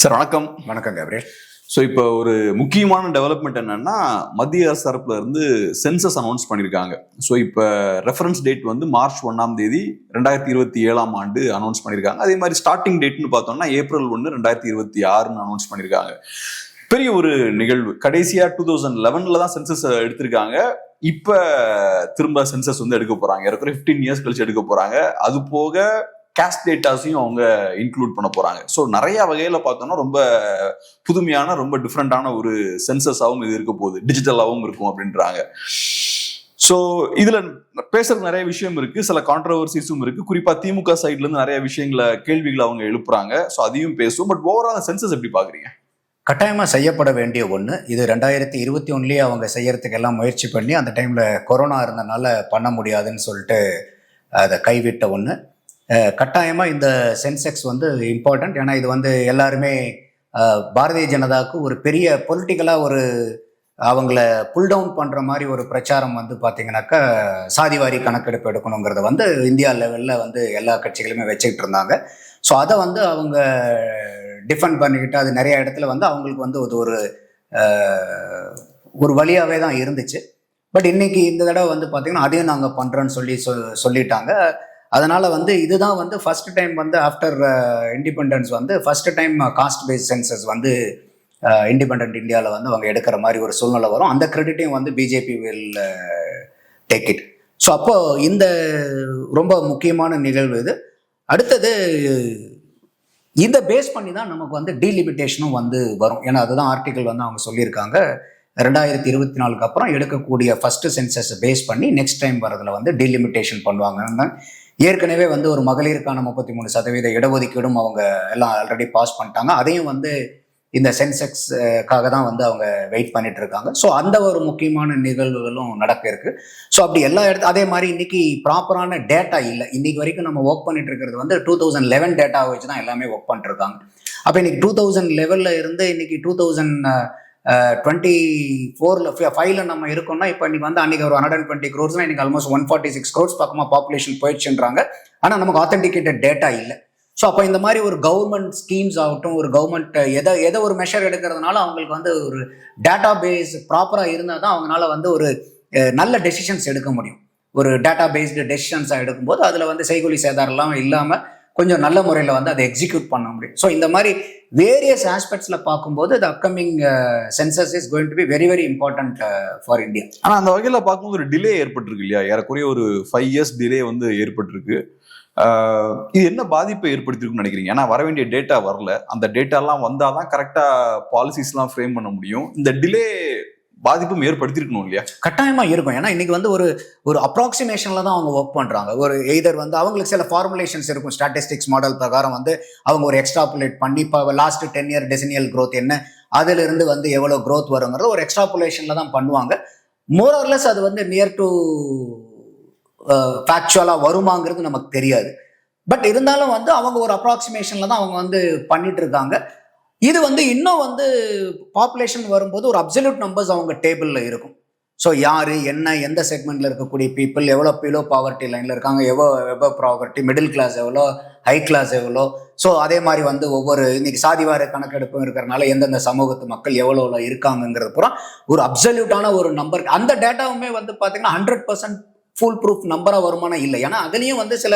Sir வணக்கம். வணக்கம் கபிரேல் so இப்போ ஒரு முக்கியமான டெவலப்மெண்ட் என்னன்னா மத்திய அரசு தரப்புல இருந்து சென்சஸ் அனௌன்ஸ் பண்ணியிருக்காங்க ஸோ இப்போ ரெஃபரன்ஸ் டேட் வந்து மார்ச் ஒன்றாம் தேதி ரெண்டாயிரத்தி இருபத்தி ஏழாம் ஆண்டு அனௌன்ஸ் பண்ணியிருக்காங்க அதே மாதிரி ஸ்டார்டிங் டேட்னு பார்த்தோம்னா ஏப்ரல் ஒன்று ரெண்டாயிரத்தி இருபத்தி ஆறுன்னு அனௌன்ஸ் பண்ணியிருக்காங்க பெரிய ஒரு நிகழ்வு. கடைசியா டூ தௌசண்ட் லெவன்ல தான் சென்சஸ் எடுத்திருக்காங்க. இப்ப திரும்ப சென்சஸ் வந்து எடுக்க போறாங்க. ஏறக்குறைய ஃபிஃப்டீன் இயர்ஸ் கழிச்சு எடுக்க போறாங்க. அது போக கேஷ் டேட்டாஸையும் அவங்க இன்க்ளூட் பண்ண போறாங்க. ஸோ நிறைய வகையில பார்த்தோம்னா ரொம்ப புதுமையான ரொம்ப டிஃப்ரெண்டான ஒரு சென்சஸாகவும் இது இருக்க போகுது. டிஜிட்டலாகவும் இருக்கும் அப்படின்றாங்க. ஸோ இதில் பேசுறது நிறைய விஷயம் இருக்கு. சில கான்ட்ரவர்சிஸும் இருக்கு. குறிப்பா திமுக சைட்ல இருந்து நிறைய விஷயங்களை கேள்விகளை அவங்க எழுப்புறாங்க. ஸோ அதையும் பேசுவோம். பட் ஓவரால் சென்சஸ் எப்படி பாக்குறீங்க கட்டாயமாக செய்யப்பட வேண்டிய ஒன்று இது ரெண்டாயிரத்தி இருபத்தி ஒன்றுலேயே அவங்க செய்யறதுக்கெல்லாம் முயற்சி பண்ணி அந்த டைமில் கொரோனா இருந்தனால பண்ண முடியாதுன்னு சொல்லிட்டு அதை கைவிட்ட ஒன்று கட்டாயமாக இந்த சென்செக்ஸ் வந்து இம்பார்ட்டண்ட் ஏன்னா இது வந்து எல்லாருமே பாரதிய ஜனதாவுக்கு ஒரு பெரிய பொலிட்டிக்கலாக ஒரு அவங்கள புல் டவுன் பண்ணுற மாதிரி ஒரு பிரச்சாரம் வந்து பார்த்தீங்கன்னாக்கா சாதிவாரி கணக்கெடுப்பு எடுக்கணுங்கிறத வந்து இந்தியா லெவலில் வந்து எல்லா கட்சிகளுமே வச்சுக்கிட்டு இருந்தாங்க. ஸோ அதை வந்து அவங்க டிஃபெண்ட் பண்ணிக்கிட்டு அது நிறைய இடத்துல வந்து அவங்களுக்கு வந்து அது ஒரு ஒரு வழியாகவே தான் இருந்துச்சு. பட் இன்னைக்கு இந்த தடவை வந்து பார்த்தீங்கன்னா அதையும் நாங்கள் பண்ணுறோன்னு சொல்லி சொ சொல்லிட்டாங்க. அதனால் வந்து இதுதான் வந்து ஃபர்ஸ்ட் டைம் வந்து ஆஃப்டர் இண்டிபெண்டன்ஸ் uh, வந்து first time caste base census வந்து uh, இண்டிபெண்ட் இந்தியாவில் வந்து அவங்க எடுக்கிற மாதிரி ஒரு சூழ்நிலை வரும். அந்த கிரெடிட்டையும் வந்து BJP will take it so அப்போது இந்த ரொம்ப முக்கியமான நிகழ்வு இது. அடுத்தது இதை பேஸ் பண்ணி தான் நமக்கு வந்து டீலிமிட்டேஷனும் வந்து வரும். ஏன்னா அதுதான் ஆர்டிக்கல் வந்து அவங்க சொல்லியிருக்காங்க. ரெண்டாயிரத்தி இருபத்தி நாலுக்கு அப்புறம் எடுக்கக்கூடிய ஃபர்ஸ்ட் சென்சஸ் பேஸ் பண்ணி நெக்ஸ்ட் டைம் வரதுல வந்து டீலிமிட்டேஷன் பண்ணுவாங்க ஏற்கனவே வந்து ஒரு மகளிருக்கான முப்பத்தி மூணு சதவீத இடஒதுக்கீடும் அவங்க எல்லாம் ஆல்ரெடி பாஸ் பண்ணிட்டாங்க. அதையும் வந்து இந்த சென்செக்ஸ்க்காக தான் வந்து அவங்க வெயிட் பண்ணிட்டு இருக்காங்க ஸோ அந்த ஒரு முக்கியமான நிகழ்வுகளும் நடக்க இருக்கு. ஸோ அப்படி எல்லா இடத்து அதே மாதிரி இன்னைக்கு ப்ராப்பரான டேட்டா இல்லை. இன்னைக்கு வரைக்கும் நம்ம ஒர்க் பண்ணிட்டு இருக்கிறது வந்து டூ தௌசண்ட் லெவன் டேட்டாவை வச்சு தான் எல்லாமே ஒர்க் பண்ணிட்டு இருக்காங்க அப்போ இன்னைக்கு டூ தௌசண்ட் லெவலில் இருந்து இன்னைக்கு டூ தௌசண்ட் டுவெண்ட்டி ஃபோரில் ஃபைவ்ல நம்ம இருக்கோம்னா இப்போ நீங்கள் வந்து அன்றைக்கி ஒரு ஹண்ட்ரட் அண்ட் டுவெண்ட்டி க்ரோர்ஸ்னா இன்றைக்கி almost one forty six crores பக்கமாக பாப்புலேஷன் போயிடுச்சுன்றாங்க. ஆனால் நமக்கு ஆத்தென்டிகேட்டட் டேட்டா இல்லை. ஸோ அப்போ இந்த மாதிரி ஒரு கவர்மெண்ட் ஸ்கீம்ஸ் ஆகட்டும் ஒரு கவர்மெண்ட் எதை எதை ஒரு மெஷர் எடுக்கிறதுனால அவங்களுக்கு வந்து ஒரு டேட்டா பேஸ் ப்ராப்பராக இருந்தால் தான் அவங்களால வந்து ஒரு நல்ல டெசிஷன்ஸ் எடுக்க முடியும். ஒரு டேட்டா பேஸ்டு டெசிஷன்ஸாக எடுக்கும்போது அதில் வந்து செய்கொலி சேதாரம்லாம் இல்லாமல் கொஞ்சம் நல்ல முறையில் வந்து அதை எக்ஸிக்யூட் பண்ண முடியும். ஸோ இந்த மாதிரி வேரியஸ் ஆஸ்பெக்ட்ஸில் பார்க்கும்போது the upcoming census is going to be very very important for India ஆனால் அந்த வகையில் பார்க்கும்போது ஒரு டிலே ஏற்பட்டிருக்கு இல்லையா? ஏறக்குறைய ஒரு ஃபைவ் இயர்ஸ் டிலே வந்து ஏற்பட்டிருக்கு. இது என்ன பாதிப்பை ஏற்படுத்திருக்குன்னு நினைக்கிறீங்க? ஏன்னா வர வேண்டிய டேட்டா வரல. அந்த டேட்டாலாம் வந்தால் தான் கரெக்டாக பாலிசிஸ்லாம் ஃப்ரேம் பண்ண முடியும். இந்த டிலே பாதிப்பும் ஏற்படுத்திருக்கணும் இல்லையா? கட்டாயமா இருக்கும். ஏன்னா இன்னைக்கு வந்து ஒரு ஒரு அப்ராக்சிமேஷன்ல தான் அவங்க ஒர்க் பண்றாங்க. ஒரு எய்தர் வந்து அவங்களுக்கு சில ஃபார்முலேஷன்ஸ் இருக்கும். ஸ்டாட்டிஸ்டிக்ஸ் மாடல் பிரகாரம் வந்து அவங்க ஒரு எக்ஸ்ட்ராபுலேட் பண்ணி இப்போ last ten year decennial growth என்ன அதுல இருந்து வந்து எவ்வளவு க்ரோத் வருங்கிறது ஒரு எக்ஸ்ட்ராபுலேஷன்ல தான் பண்ணுவாங்க. மோரர்லெஸ் அது வந்து நியர் டு ஃபேக்சுவலாக வருமாங்கிறது நமக்கு தெரியாது. பட் இருந்தாலும் வந்து அவங்க ஒரு அப்ராக்சிமேஷன்ல தான் அவங்க வந்து பண்ணிட்டு இருக்காங்க. இது வந்து இன்னும் வந்து பாப்புலேஷன் வரும்போது ஒரு அப்சல்யூட் நம்பர்ஸ் அவங்க டேபிளில் இருக்கும். ஸோ யார் என்ன எந்த செக்மெண்ட்டில் இருக்கக்கூடிய பீப்புள் எவ்வளோ பிலோ பாவர்ட்டி லைனில் இருக்காங்க எவ்வளோ எவ்வளோ ப்ராவர்ட்டி மிடில் கிளாஸ் எவ்வளோ ஹை கிளாஸ் எவ்வளோ. ஸோ அதே மாதிரி வந்து ஒவ்வொரு இன்னைக்கு சாதிவார கணக்கெடுப்பும் இருக்கிறனால எந்தெந்த சமூகத்து மக்கள் எவ்வளோ எவ்வளோ இருக்காங்கங்கிறது பூரா ஒரு அப்சல்யூட்டான ஒரு நம்பர் அந்த டேட்டாவுமே வந்து பார்த்தீங்கன்னா ஹண்ட்ரட் பர்சன்ட் ஃபுல் ப்ரூஃப் நம்பராக வருமானம் இல்லை. ஏன்னா அதுலேயும் வந்து சில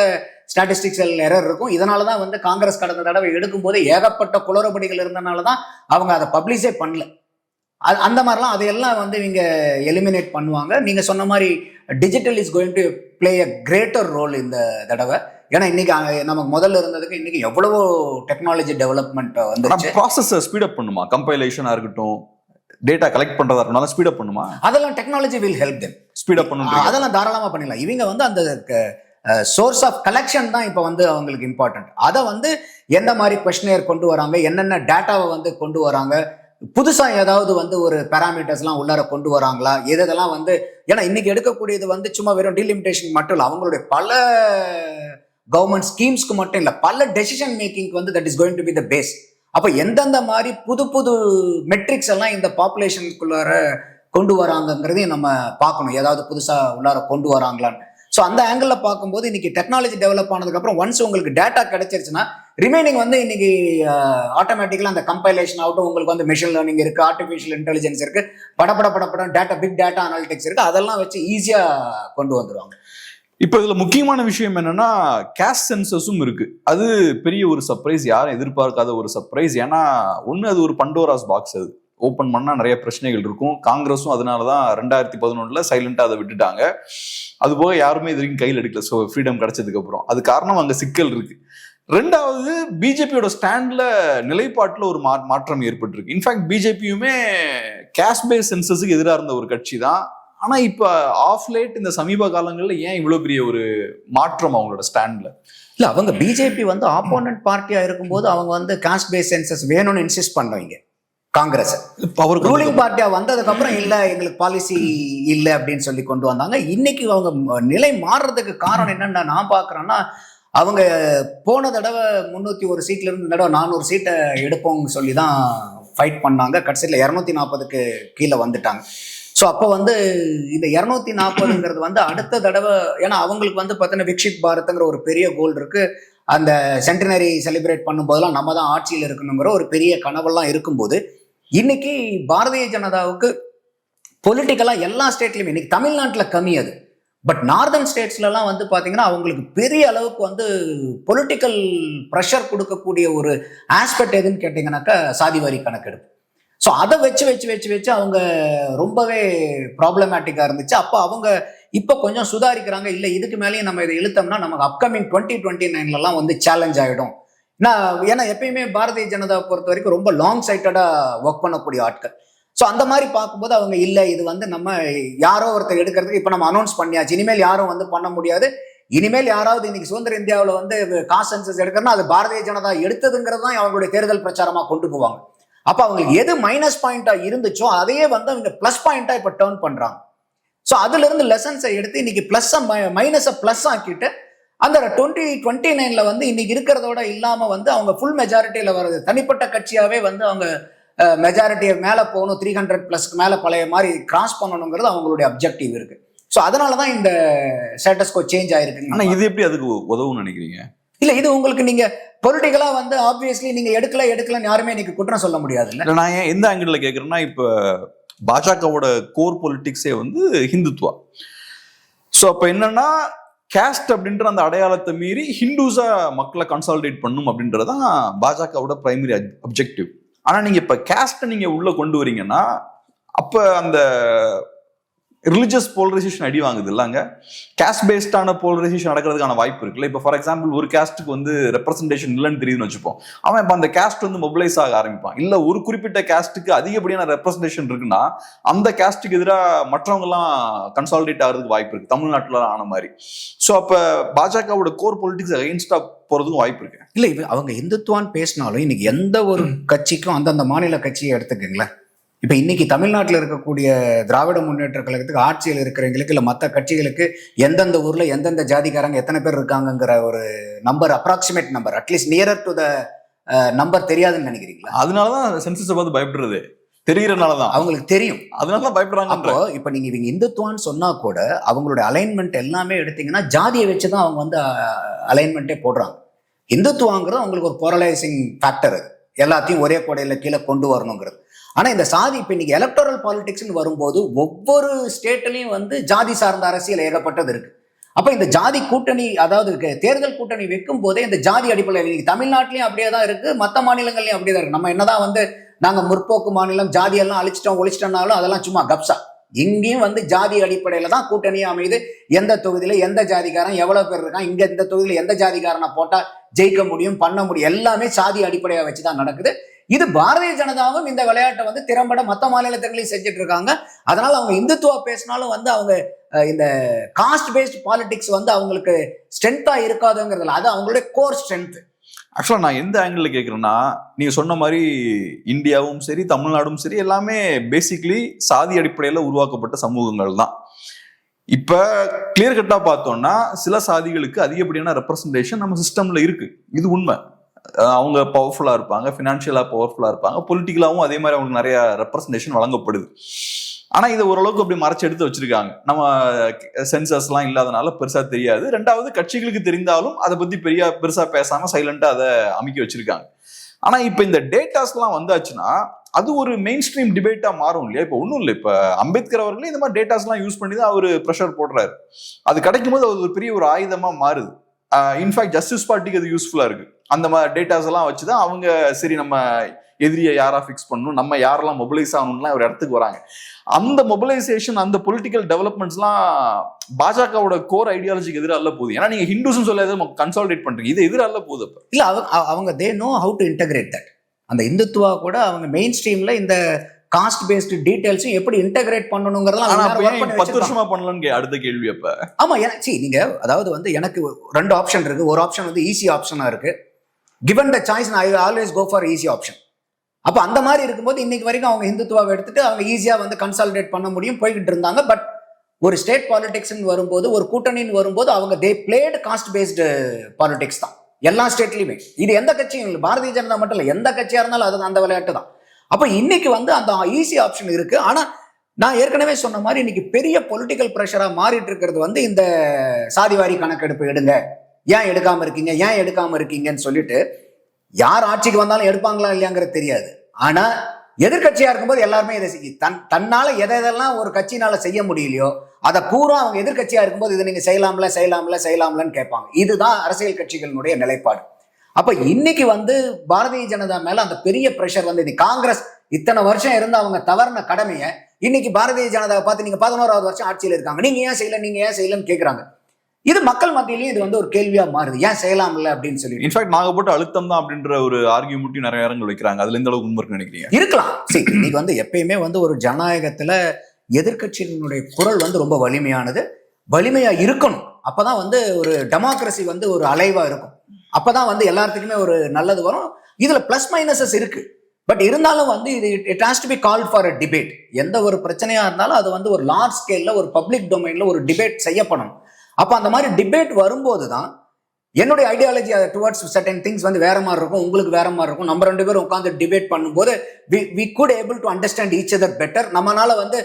ஸ்டாட்டிஸ்டிக்ஸல் எரர் இருக்கும். இதனால தான் வந்து காங்கிரஸ் கடந்த தடவை எடுக்கும்போது ஏகப்பட்ட குளறுபடிகள் இருந்தனால தான் அவங்க அதை பப்ளிஷே பண்ணல. அது அந்த மாதிரிலாம் அதையெல்லாம் வந்து இவங்க எலிமினேட் பண்ணுவாங்க. நீங்கள் சொன்ன மாதிரி digital is going to play a greater role இந்த தடவை. ஏன்னா இன்னைக்கு நமக்கு முதல்ல இருந்ததுக்கு இன்னைக்கு எவ்வளவோ டெக்னாலஜி டெவலப்மெண்ட் வந்துருச்சு. ப்ராசஸை ஸ்பீடப் பண்ணுமா? கம்பைலேஷனா இருக்கட்டும் டேட்டா கலெக்ட் பண்றதா இருக்கட்டும் ஸ்பீடப் பண்ணுமா? அதெல்லாம் technology will help them speed up பண்ணணும் அதெல்லாம் தாராளமா பண்ணிடலாம். இவங்க வந்து அந்த சோர்ஸ் ஆஃப் கலெக்ஷன் தான் இப்போ வந்து அவங்களுக்கு இம்பார்ட்டன்ட் அதை வந்து எந்த மாதிரி கொஸ்டினியர் கொண்டு வராங்க என்னென்ன டேட்டாவை வந்து கொண்டு வராங்க புதுசா ஏதாவது வந்து ஒரு பேராமீட்டர்ஸ்லாம் உள்ளார கொண்டு வராங்களா எது இதெல்லாம் வந்து ஏன்னா இன்னைக்கு எடுக்கக்கூடியது வந்து சும்மா வெறும் டீலிமிட்டேஷன் மட்டும் இல்லை அவங்களுடைய பல கவர்மெண்ட் ஸ்கீம்ஸ்க்கு மட்டும் இல்லை பல டெசிஷன் மேக்கிங்க்கு வந்து that is going to be the base அப்போ எந்தெந்த மாதிரி புது புது மெட்ரிக்ஸ் எல்லாம் இந்த பாப்புலேஷனுக்குள்ளார கொண்டு வராங்கங்கிறதையும் நம்ம பார்க்கணும். ஏதாவது புதுசாக உள்ளார கொண்டு வராங்களான்னு. ஸோ அந்த ஆங்கிளில் பார்க்கும்போது இன்னைக்கு டெக்னாலஜி டெவலப் ஆனதுக்கப்புறம் ஒன்ஸ் உங்களுக்கு டேட்டா கிடைச்சிருச்சுன்னா ரிமைனிங் வந்து இன்னைக்கு ஆட்டோமேட்டிக்கலாக அந்த கம்பைலேஷன் ஆகட்டும் உங்களுக்கு வந்து மிஷின் லேர்னிங் இருக்குது ஆர்டிஃபிஷியல் இன்டெலிஜென்ஸ் இருக்குது படப்பட படப்படம் டேட்டா பிக் டேட்டா அனாலிட்டிக்ஸ் இருக்குது அதெல்லாம் வச்சு ஈஸியாக கொண்டு வந்துடுவாங்க இப்போ இதில் முக்கியமான விஷயம் என்னன்னா கேஷ் சென்சஸும் இருக்கு. அது பெரிய ஒரு சர்ப்ரைஸ் யாரும் எதிர்பார்க்காத ஒரு சர்ப்ரைஸ் ஏன்னா ஒன்று அது ஒரு பண்டோராஸ் பாக்ஸ் அது. ஓப்பன் பண்ணால் நிறைய பிரச்சனைகள் இருக்கும். காங்கிரஸும் அதனால தான் ரெண்டாயிரத்தி பதினொன்றில் சைலண்டாக அதை விட்டுட்டாங்க. அது போக யாருமே இது வரைக்கும் கையில் எடுக்கல. ஸோ ஃப்ரீடம் கிடைச்சதுக்கப்புறம் அது காரணம் அங்கே சிக்கல் இருக்கு. ரெண்டாவது பிஜேபியோட ஸ்டாண்டில் நிலைப்பாட்டில் ஒரு மா மாற்றம் ஏற்பட்டிருக்கு. இன்ஃபேக்ட் பிஜேபியுமே கேஷ் பேஸ் சென்சஸுக்கு எதிராக இருந்த ஒரு கட்சி தான் ஆனால் இப்போ ஆஃப் லேட் இந்த சமீப காலங்களில் ஏன் இவ்வளோ பெரிய ஒரு மாற்றம் அவங்களோட ஸ்டாண்டில் இல்லை அவங்க பிஜேபி வந்து ஆப்போனன்ட் பார்ட்டியாக இருக்கும்போது அவங்க வந்து காஸ்ட் பேஸ் சென்சஸ் வேணும்னு இன்சிஸ்ட் பண்ணவங்க காங்கிரஸ். அவருக்கு ரூலிங் பார்ட்டியா வந்ததுக்கு அப்புறம் இல்ல எங்களுக்கு பாலிசி இல்ல அப்படின்னு சொல்லி கொண்டு வந்தாங்க. இன்னைக்கு அவங்க நிலை மாறுறதுக்கு காரணம் என்னன்னு நான் பாக்குறேன்னா அவங்க போன தடவை முன்னூத்தி ஒரு சீட்ல இருந்து தடவை நானூறு சீட்டை எடுப்போம்னு சொல்லி தான் ஃபைட் பண்ணாங்க. கடைசியில் இரநூத்தி நாற்பதுக்கு கீழே வந்துட்டாங்க. ஸோ அப்போ வந்து இந்த இரநூத்தி நாற்பதுங்கிறது வந்து அடுத்த தடவை ஏன்னா அவங்களுக்கு வந்து பார்த்தீங்கன்னா விக்ஷித் பாரத்ங்கிற ஒரு பெரிய கோல் இருக்கு. அந்த சென்டினரி செலிப்ரேட் பண்ணும்போதெல்லாம் நம்ம தான் ஆட்சியில் இருக்கணுங்கிற ஒரு பெரிய கனவெல்லாம் இருக்கும்போது இன்னைக்கு பாரதிய ஜனதாவுக்கு பொலிட்டிக்கலாக எல்லா ஸ்டேட்லையுமே இன்னைக்கு தமிழ்நாட்டில் கம்மி அது. பட் நார்தர்ன் ஸ்டேட்ஸ்லலாம் வந்து பார்த்தீங்கன்னா அவங்களுக்கு பெரிய அளவுக்கு வந்து பொலிட்டிக்கல் ப்ரெஷர் கொடுக்கக்கூடிய ஒரு ஆஸ்பெக்ட் எதுன்னு கேட்டிங்கனாக்கா சாதிவாரி கணக்கெடுப்பு. ஸோ அதை வச்சு வச்சு வச்சு வச்சு அவங்க ரொம்பவே ப்ராப்ளமேட்டிக்காக இருந்துச்சு. அப்போ அவங்க இப்போ கொஞ்சம் சுதாரிக்கிறாங்க. இல்லை இதுக்கு மேலேயும் நம்ம இதை இழுத்தோம்னா நமக்கு அப்கமிங் டுவெண்ட்டி டுவெண்ட்டி நைன்லலாம் வந்து சேலஞ்ச் ஆகிடும் நான் ஏன்னா எப்பயுமே பாரதிய ஜனதாவை பொறுத்த வரைக்கும் ரொம்ப லாங் சைட்டடாக ஒர்க் பண்ணக்கூடிய ஆட்கள். ஸோ அந்த மாதிரி பார்க்கும்போது அவங்க இல்லை இது வந்து நம்ம யாரோ ஒருத்தர் எடுக்கிறதுக்கு இப்போ நம்ம அனௌன்ஸ் பண்ணியாச்சு. இனிமேல் யாரும் வந்து பண்ண முடியாது. இனிமேல் யாராவது இன்னைக்கு சுதந்திர இந்தியாவில் வந்து காசு சென்சஸ் எடுக்கிறனா அது பாரதிய ஜனதா எடுத்ததுங்கிறது தான் அவங்களுடைய தேர்தல் பிரச்சாரமாக கொண்டு போவாங்க. அப்போ அவங்களுக்கு எது மைனஸ் பாயிண்டாக இருந்துச்சோ அதையே வந்து அவங்க ப்ளஸ் பாயிண்டாக இப்போ டேர்ன் பண்ணுறாங்க ஸோ அதுலேருந்து லெசன்ஸை எடுத்து இன்னைக்கு ப்ளஸ்ஸை மைனஸை ப்ளஸ் ஆக்கிட்டு அந்த டுவெண்ட்டி டுவெண்ட்டி நைன்ல வந்து இன்னைக்கு இருக்கிறதோட இல்லாம வந்து அவங்க ஃபுல் மெஜாரிட்டியில வருது தனிப்பட்ட கட்சியாவே வந்து அவங்க மெஜாரிட்டியை மேல போகணும் த்ரீ ஹண்ட்ரட் பிளஸ்க்கு மேல பழைய மாதிரி கிராஸ் பண்ணணுங்கிறது அவங்களுடைய அப்ஜெக்டிவ் இருக்கு. ஸோ அதனால தான் இந்த ஸ்டேட்டஸ்கோ சேஞ்ச் ஆனா ஆயிருக்கு இது எப்படி அதுக்கு உதவும்னு நினைக்கிறீங்க? இல்ல இது உங்களுக்கு நீங்க பொலிட்டிக்கலா வந்து ஆப்வியஸ்லி நீங்க எடுக்கல எடுக்கலன்னு யாருமே இன்னைக்கு குற்றம் சொல்ல முடியாது இல்ல நான் ஏன் எந்த ஆங்கிள் கேட்கறேன்னா இப்ப பாஜகவோட கோர் பொலிட்டிக்ஸே வந்து ஹிந்துத்வா ஸோ அப்ப என்னன்னா கேஸ்ட் அப்படின்ற அந்த அடையாளத்தை மீறி ஹிந்துஸா மக்களை கன்சாலிடேட் பண்ணும் அப்படின்றதான் பாஜகவோட பிரைமரி அப்ஜெக்டிவ் ஆனா நீங்க இப்ப கேஸ்ட்டை நீங்க உள்ள கொண்டு வரீங்கன்னா அப்ப அந்த ரிலிஜியஸ் போலரைசேஷன் அடி வாங்குது இல்லங்க கேஸ்ட் பேஸ்டான போலரைசேஷன் நடக்கிறதுக்கான வாய்ப்பு இருக்குல்ல? இப்போ ஃபார் எக்ஸாம்பிள் ஒரு கேஸ்ட்டுக்கு வந்து ரெப்ரசன்டேஷன் இல்லைன்னு தெரியுதுன்னு வச்சுப்போம். அவன் இப்போ அந்த கேஸ்ட் வந்து மொபிலைஸ் ஆக ஆரம்பிப்பான். இல்ல ஒரு குறிப்பிட்ட கேஸ்ட்டுக்கு அதிகப்படியான ரெப்ரசன்டேஷன் இருக்குன்னா அந்த கேஸ்ட்டுக்கு எதிராக மற்றவங்க எல்லாம் கன்சாலிடேட் ஆகிறதுக்கு வாய்ப்பு இருக்கு. தமிழ்நாட்டுல ஆன மாதிரி. ஸோ அப்ப பாஜகவோட கோர் பொலிட்டிக்ஸ் அகைன்ஸ்டா போறதுக்கும் வாய்ப்பு இருக்கு. இல்ல இது அவங்க இந்துத்துவான்னு பேசினாலும் இன்னைக்கு எந்த ஒரு கட்சிக்கும் அந்தந்த மாநில கட்சியை எடுத்துக்கங்களேன். இப்ப இன்னைக்கு தமிழ்நாட்டில் இருக்கக்கூடிய திராவிட முன்னேற்ற கழகத்துக்கு ஆட்சியில் இருக்கிறவங்களுக்கு இல்ல மற்ற கட்சிகளுக்கு எந்தெந்த ஊர்ல எந்தெந்த ஜாதிக்காரங்க எத்தனை பேர் இருக்காங்கங்கிற ஒரு number approximate number at least nearer to the number தெரியாதுன்னு நினைக்கிறீங்களா? அதனாலதான் சென்சஸை பார்த்து பயப்படுறது. தெரியறதுனாலதான் அவங்களுக்கு தெரியும். அதனாலதான் பயப்படுறாங்க அப்போ இப்ப நீங்க இவங்க இந்துத்துவான்னு சொன்னா கூட அவங்களுடைய அலைன்மெண்ட் எல்லாமே எடுத்தீங்கன்னா ஜாதியை வச்சு தான் அவங்க வந்து அலைன்மெண்ட்டே போடுறாங்க. இந்துத்துவாங்கிறது அவங்களுக்கு ஒரு போரலைசிங் ஃபேக்டர் எல்லாத்தையும் ஒரே கொடையில கீழே கொண்டு வரணுங்கிறது. ஆனால் இந்த சாதி இப்போ இன்னைக்கு எலக்டோரல் பாலிடிக்ஸ்னு வரும்போது ஒவ்வொரு ஸ்டேட்லையும் வந்து ஜாதி சார்ந்த அரசியல் ஏகப்பட்டது இருக்கு. அப்போ இந்த ஜாதி கூட்டணி அதாவது தேர்தல் கூட்டணி வைக்கும் போதே இந்த ஜாதி அடிப்படையில் தமிழ்நாட்டிலையும் அப்படியே தான் இருக்கு மற்ற மாநிலங்கள்லையும் அப்படியே தான் இருக்கு. நம்ம என்னதான் வந்து நாங்கள் முற்போக்கு மாநிலம் ஜாதி எல்லாம் அழிச்சிட்டோம் ஒழிச்சிட்டோம்னாலும் அதெல்லாம் சும்மா கப்சா. இங்கேயும் வந்து ஜாதி அடிப்படையில் தான் கூட்டணியே அமையுது. எந்த தொகுதியில் எந்த ஜாதிக்காரன் எவ்வளோ பேர் இருக்கான் இங்கே இந்த தொகுதியில் எந்த ஜாதிக்காரனை போட்டால் ஜெயிக்க முடியும் பண்ண முடியும் எல்லாமே சாதி வச்சு தான் நடக்குது. இது பாரதிய ஜனதாவும் இந்த விளையாட்டை வந்து திறம்பட மற்ற மாநிலத்திலையும் செஞ்சுட்டு இருக்காங்க அதனால அவங்க இந்துத்துவா பேசினாலும் வந்து அவங்க இந்த காஸ்ட் பேஸ்ட் பாலிடிக்ஸ் வந்து அவங்களுக்கு ஸ்ட்ரென்த்தா இருக்காதுங்கிறதுல அது அவங்களுடைய கோர் ஸ்ட்ரென்த் ஆக்சுவலா நான் எந்த ஆங்கிள் கேட்குறேன்னா நீங்க சொன்ன மாதிரி இந்தியாவும் சரி தமிழ்நாடும் சரி எல்லாமே பேசிக்லி சாதி அடிப்படையில உருவாக்கப்பட்ட சமூகங்கள் தான். இப்ப கிளியர் கட்டா பார்த்தோம்னா சில சாதிகளுக்கு அதிகப்படியான ரெப்ரசன்டேஷன் நம்ம சிஸ்டம்ல இருக்கு. இது உண்மை. அவங்க பவர்ஃபுல்லாக இருப்பாங்க ஃபினான்ஷியலாக பவர்ஃபுல்லாக இருப்பாங்க பொலிட்டிக்கலாகவும் அதே மாதிரி அவங்களுக்கு நிறைய ரெப்ரசன்டேஷன் வழங்கப்படுது. ஆனால் இதை ஓரளவுக்கு அப்படி மறைச்சு எடுத்து வச்சிருக்காங்க. நம்ம சென்சர்ஸ்லாம் இல்லாதனால பெருசாக தெரியாது. ரெண்டாவது கட்சிகளுக்கு தெரிந்தாலும் அதை பற்றி பெரிய பெருசாக பேசாமல் சைலண்டாக அதை அமைக்க வச்சிருக்காங்க. ஆனால் இப்போ இந்த டேட்டாஸ்லாம் வந்தாச்சுன்னா அது ஒரு மெயின் ஸ்ட்ரீம் டிபேட்டாக மாறும் இல்லையா? இப்போ ஒன்றும் இல்லை. இப்போ அம்பேத்கர் அவர்களே இந்த மாதிரி டேட்டாஸ்லாம் யூஸ் பண்ணி தான் அவர் ப்ரெஷர் போடுறாரு. அது கிடைக்கும் போது அது ஒரு பெரிய ஒரு ஆயுதமாக மாறுது. இன்ஃபேக்ட் ஜஸ்டிஸ் பார்ட்டிக்கு அது யூஸ்ஃபுல்லாக இருக்கு. அந்த மாதிரி டேட்டாஸ் எல்லாம் வச்சு தான் அவங்க சரி நம்ம எதிரியை யாரா ஃபிக்ஸ் பண்ணணும் நம்ம யாரெல்லாம் மொபிலைஸ் ஆகணும்லாம் ஒரு இடத்துக்கு வராங்க. அந்த மொபிலைசேஷன் அந்த பொலிட்டிக்கல் டெவலப்மெண்ட்ஸ்லாம் பாஜகவோட கோர் ஐடியாலஜிக்கு எதிராக அல்ல போகுது. ஏன்னா நீங்க ஹிந்துஸ்னு சொல்ல எதுவும் கன்சாலிடேட் பண்றீங்க. இது எதிராக அல்ல போகுது அப்ப. இல்ல அவங்க அவ- அவங்க they know how to integrate that அந்த இந்துத்துவா கூட அவங்க மெயின் ஸ்ட்ரீம்ல இந்த காஸ்ட் பேஸ்டு டீடைல்ஸும் எப்படி இன்டகிரேட் பண்ணணுங்கிறதெல்லாம் பத்து. வருஷமா பண்ணலன்னு அடுத்த கேள்வி அப்ப? ஆமா see, நீங்க அதாவது வந்து எனக்கு ரெண்டு ஆப்ஷன் இருக்கு. ஒரு ஆப்ஷன் வந்து ஈஸி ஆப்ஷனா இருக்கு. Given the choice I always go for easy option அப்ப அந்த மாதிரி இருக்கும்போது இன்னைக்கு வரைக்கும் அவங்க இந்துத்துவாவை எடுத்துட்டு அவங்க ஈஸியா வந்து கன்சாலிடேட் பண்ண முடியும் போய்கிட்டு இருந்தாங்க. பட் ஒரு ஸ்டேட் பாலிடிக்ஸ்னு வரும்போது ஒரு கூட்டணின்னு வரும்போது அவங்க they played caste based politics தான். எல்லா ஸ்டேட்லயுமே இது எந்த கட்சியும் இல்லை. பாரதிய ஜனதா மட்டும் இல்லை. எந்த கட்சியா இருந்தாலும் அது அந்த விளையாட்டு தான். அப்போ இன்னைக்கு வந்து அந்த ஈஸி ஆப்ஷன் இருக்கு. ஆனால் நான் ஏற்கனவே சொன்ன மாதிரி இன்னைக்கு பெரிய பொலிட்டிக்கல் ப்ரெஷராக மாறிட்டு இருக்கிறது வந்து இந்த சாதிவாரி கணக்கெடுப்பு எடுங்க. ஏன் எடுக்காம இருக்கீங்க? ஏன் எடுக்காம இருக்கீங்கன்னு சொல்லிட்டு யார் ஆட்சிக்கு வந்தாலும் எடுப்பாங்களா இல்லையாங்கிறது தெரியாது. ஆனா எதிர்கட்சியா இருக்கும்போது எல்லாருமே இதை செய்~ தன் தன்னால எதை எதெல்லாம் ஒரு கட்சினால செய்ய முடியலையோ அதை பூரா அவங்க எதிர்கட்சியா இருக்கும்போது இதை நீங்க செய்யலாம்ல செய்யலாம்ல செய்யலாம்லன்னு கேட்பாங்க. இதுதான் அரசியல் கட்சிகளினுடைய நிலைப்பாடு. அப்ப இன்னைக்கு வந்து பாரதிய ஜனதா மேல அந்த பெரிய பிரஷர் வந்து இன்னைக்கு காங்கிரஸ் இத்தனை வருஷம் இருந்து அவங்க தவறின கடமையை இன்னைக்கு பாரதிய ஜனதாவை பார்த்து நீங்க பதினோராவது வருஷம் ஆட்சியில் இருக்காங்க. நீங்க ஏன் செய்யல? நீங்க ஏன் செய்யலன்னு கேக்குறாங்க. இது மக்கள் மத்தியிலயும் இது வந்து ஒரு கேள்வியா மாறுது. ஏன் செய்யலாம்ல அப்படின்னு சொல்லி இன்ஃபேக்ட் நாங்க போட்டு அழுத்தம் தான் அப்படின்ற ஒரு ஆர்கியூமெண்ட்டையும் நிறைய இடங்கள் வைக்கிறாங்க. அதுல எந்த அளவுக்கு உண்மை நினைக்கிறீங்க? இருக்கலாம். சரி இன்னைக்கு வந்து எப்பயுமே வந்து ஒரு ஜனநாயகத்துல எதிர்க்கட்சியினுடைய குரல் வந்து ரொம்ப வலிமையானது. வலிமையா இருக்கணும். அப்பதான் வந்து ஒரு டெமோக்ரஸி வந்து ஒரு அலைவா இருக்கும். அப்பதான் வந்து எல்லாத்துக்குமே ஒரு நல்லது வரும். இதுல பிளஸ் மைனஸஸ் இருக்கு. பட் இருந்தாலும் வந்து இது it has to be called for a debate எந்த ஒரு பிரச்சனையா இருந்தாலும் அது வந்து ஒரு லார்ஜ் ஸ்கேல்ல ஒரு பப்ளிக் டொமைன்ல ஒரு டிபேட் செய்யப்படும். அப்போ அந்த மாதிரி டிபேட் வரும்போது தான் என்னுடைய ஐடியாலஜி டுவர்ட்ஸ் சர்டன் திங்ஸ் வந்து வேற மாதிரி இருக்கும் உங்களுக்கு வேற மாதிரி இருக்கும். நம்ம ரெண்டு பேரும் உட்காந்து டிபேட் பண்ணும்போது we we could able to understand each other better நம்மளால வந்து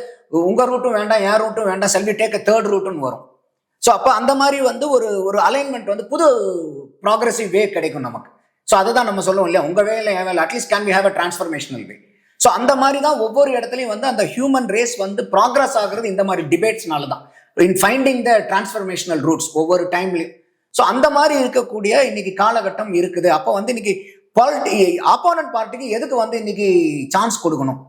உங்க ரூட்டும் வேண்டாம் என் ரூட்டும் வேண்டாம் செல்வி டேக் தேர்ட் ரூட்டுன்னு வரும். ஸோ அப்போ அந்த மாதிரி வந்து ஒரு ஒரு அலைன்மெண்ட் வந்து புது ப்ராக்ரஸிவ் வே கிடைக்கும் நமக்கு. ஸோ அதை தான் நம்ம சொல்லுவோம் இல்லையா? உங்கள் வேலை என் வேலை at least can we have a transformational way so அந்த மாதிரி தான் ஒவ்வொரு இடத்துலையும் வந்து அந்த ஹியூமன் ரேஸ் வந்து ப்ராக்ரஸ் ஆகிறது இந்த மாதிரி டிபேட்ஸ்னால தான் in finding the transformational roots ஒவ்வொரு டைம்லையும் ஸோ அந்த மாதிரி இருக்கக்கூடிய இன்னைக்கு காலகட்டம் இருக்குது. அப்போ வந்து இன்னைக்கு பாலிட்டி ஆப்போனன்ட் பார்ட்டிக்கு எதுக்கு வந்து இன்னைக்கு சான்ஸ் கொடுக்கணும்?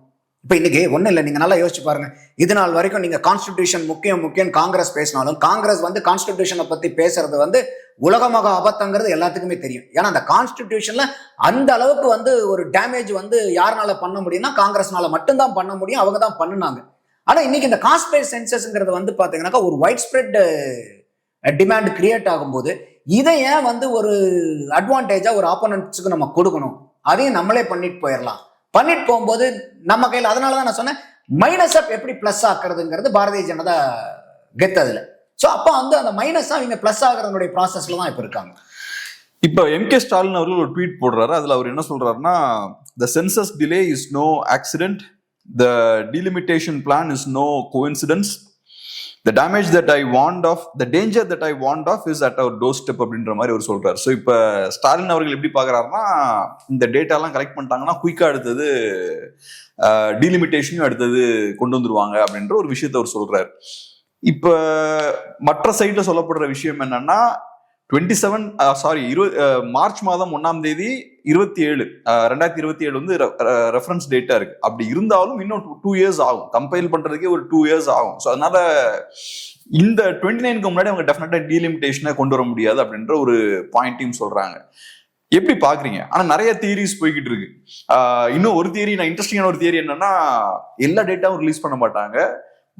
இப்போ இன்னைக்கு ஒன்றும் இல்லை. நீங்கள் நல்லா யோசிச்சு பாருங்க. இது நாள் வரைக்கும் நீங்கள் கான்ஸ்டியூஷன் முக்கியம் முக்கியம் காங்கிரஸ் பேசினாலும் காங்கிரஸ் வந்து கான்ஸ்டிடியூஷனை பற்றி பேசுறது வந்து உலகமாக அபத்தங்கிறது எல்லாத்துக்குமே தெரியும். ஏன்னா அந்த கான்ஸ்டியூஷனில் அந்த அளவுக்கு வந்து ஒரு டேமேஜ் வந்து யாருனால பண்ண முடியும்னா காங்கிரஸ்னால மட்டும்தான் பண்ண முடியும். அவங்க தான் பண்ணினாங்க. ஆனால் இன்னைக்கு இந்த காஸ்ட் பேஸ் சென்சஸ்ங்கிறது வந்து பார்த்தீங்கன்னாக்கா ஒரு ஒயிட் ஸ்ப்ரெட் டிமாண்ட் கிரியேட் ஆகும்போது இதை ஏன் வந்து ஒரு அட்வான்டேஜாக ஒரு ஆப்போனன்ட்ஸுக்கு நம்ம கொடுக்கணும்? அதையும் நம்மளே பண்ணிட்டு போயிடலாம் பண்ணிட்டு போகும்போது நம்ம கையில் அதனால தான் நான் சொன்னேன் மைனஸ் அப் எப்படி ப்ளஸ் ஆக்குறதுங்கிறது பாரதிய ஜனதா கெத் அதில். ஸோ அப்போ வந்து அந்த மைனஸ் அவங்க ப்ளஸ் ஆகுறதுடைய ப்ராசஸ்ல தான் இப்போ இருக்காங்க. இப்போ எம் கே ஸ்டாலின் அவர்கள் ஒரு ட்வீட் போடுறாரு. அதில் அவர் என்ன சொல்றாருன்னா the census delay is no accident the delimitation plan is no coincidence the damage that I want of the danger that I want of is at our doorstep அப்படின்ற மாதிரி அவர் சொல்றாரு. ஸோ இப்போ ஸ்டாலின் அவர்கள் எப்படி பார்க்கறாருன்னா இந்த டேட்டாலாம் கலெக்ட் பண்ணிட்டாங்கன்னா குயிக்காக அடுத்தது டீலிமிட்டேஷனும் அடுத்தது கொண்டு வந்துருவாங்க அப்படின்ற ஒரு விஷயத்த அவர் சொல்றாரு. இப்போ மற்ற சைடில் சொல்லப்படுற விஷயம் என்னன்னா டுவெண்ட்டி செவன் சாரி இருபது மார்ச் மாதம் ஒன்னாம் தேதி இருபத்தி ஏழு uh, ரெண்டாயிரத்தி இருபத்தி ஏழு வந்து ரெஃபரன்ஸ் டேட்டா இருக்கு. அப்படி இருந்தாலும் இன்னும் டூ இயர்ஸ் ஆகும். கம்பைல் பண்றதுக்கே ஒரு டூ இயர்ஸ் ஆகும். ஸோ அதனால இந்த டுவெண்ட்டி நைனுக்கு முன்னாடி அவங்க டெஃபினட்டா டீலிமிட்டேஷனை கொண்டு வர முடியாது அப்படின்ற ஒரு பாயிண்ட்டையும் சொல்றாங்க. எப்படி பாக்குறீங்க? ஆனா நிறைய தியரிஸ் போய்கிட்டு இருக்கு. Uh, இன்னும் ஒரு தியரி நான் இன்ட்ரெஸ்டிங்கான ஒரு தியரி என்னன்னா எல்லா டேட்டாவும் ரிலீஸ் பண்ண மாட்டாங்க.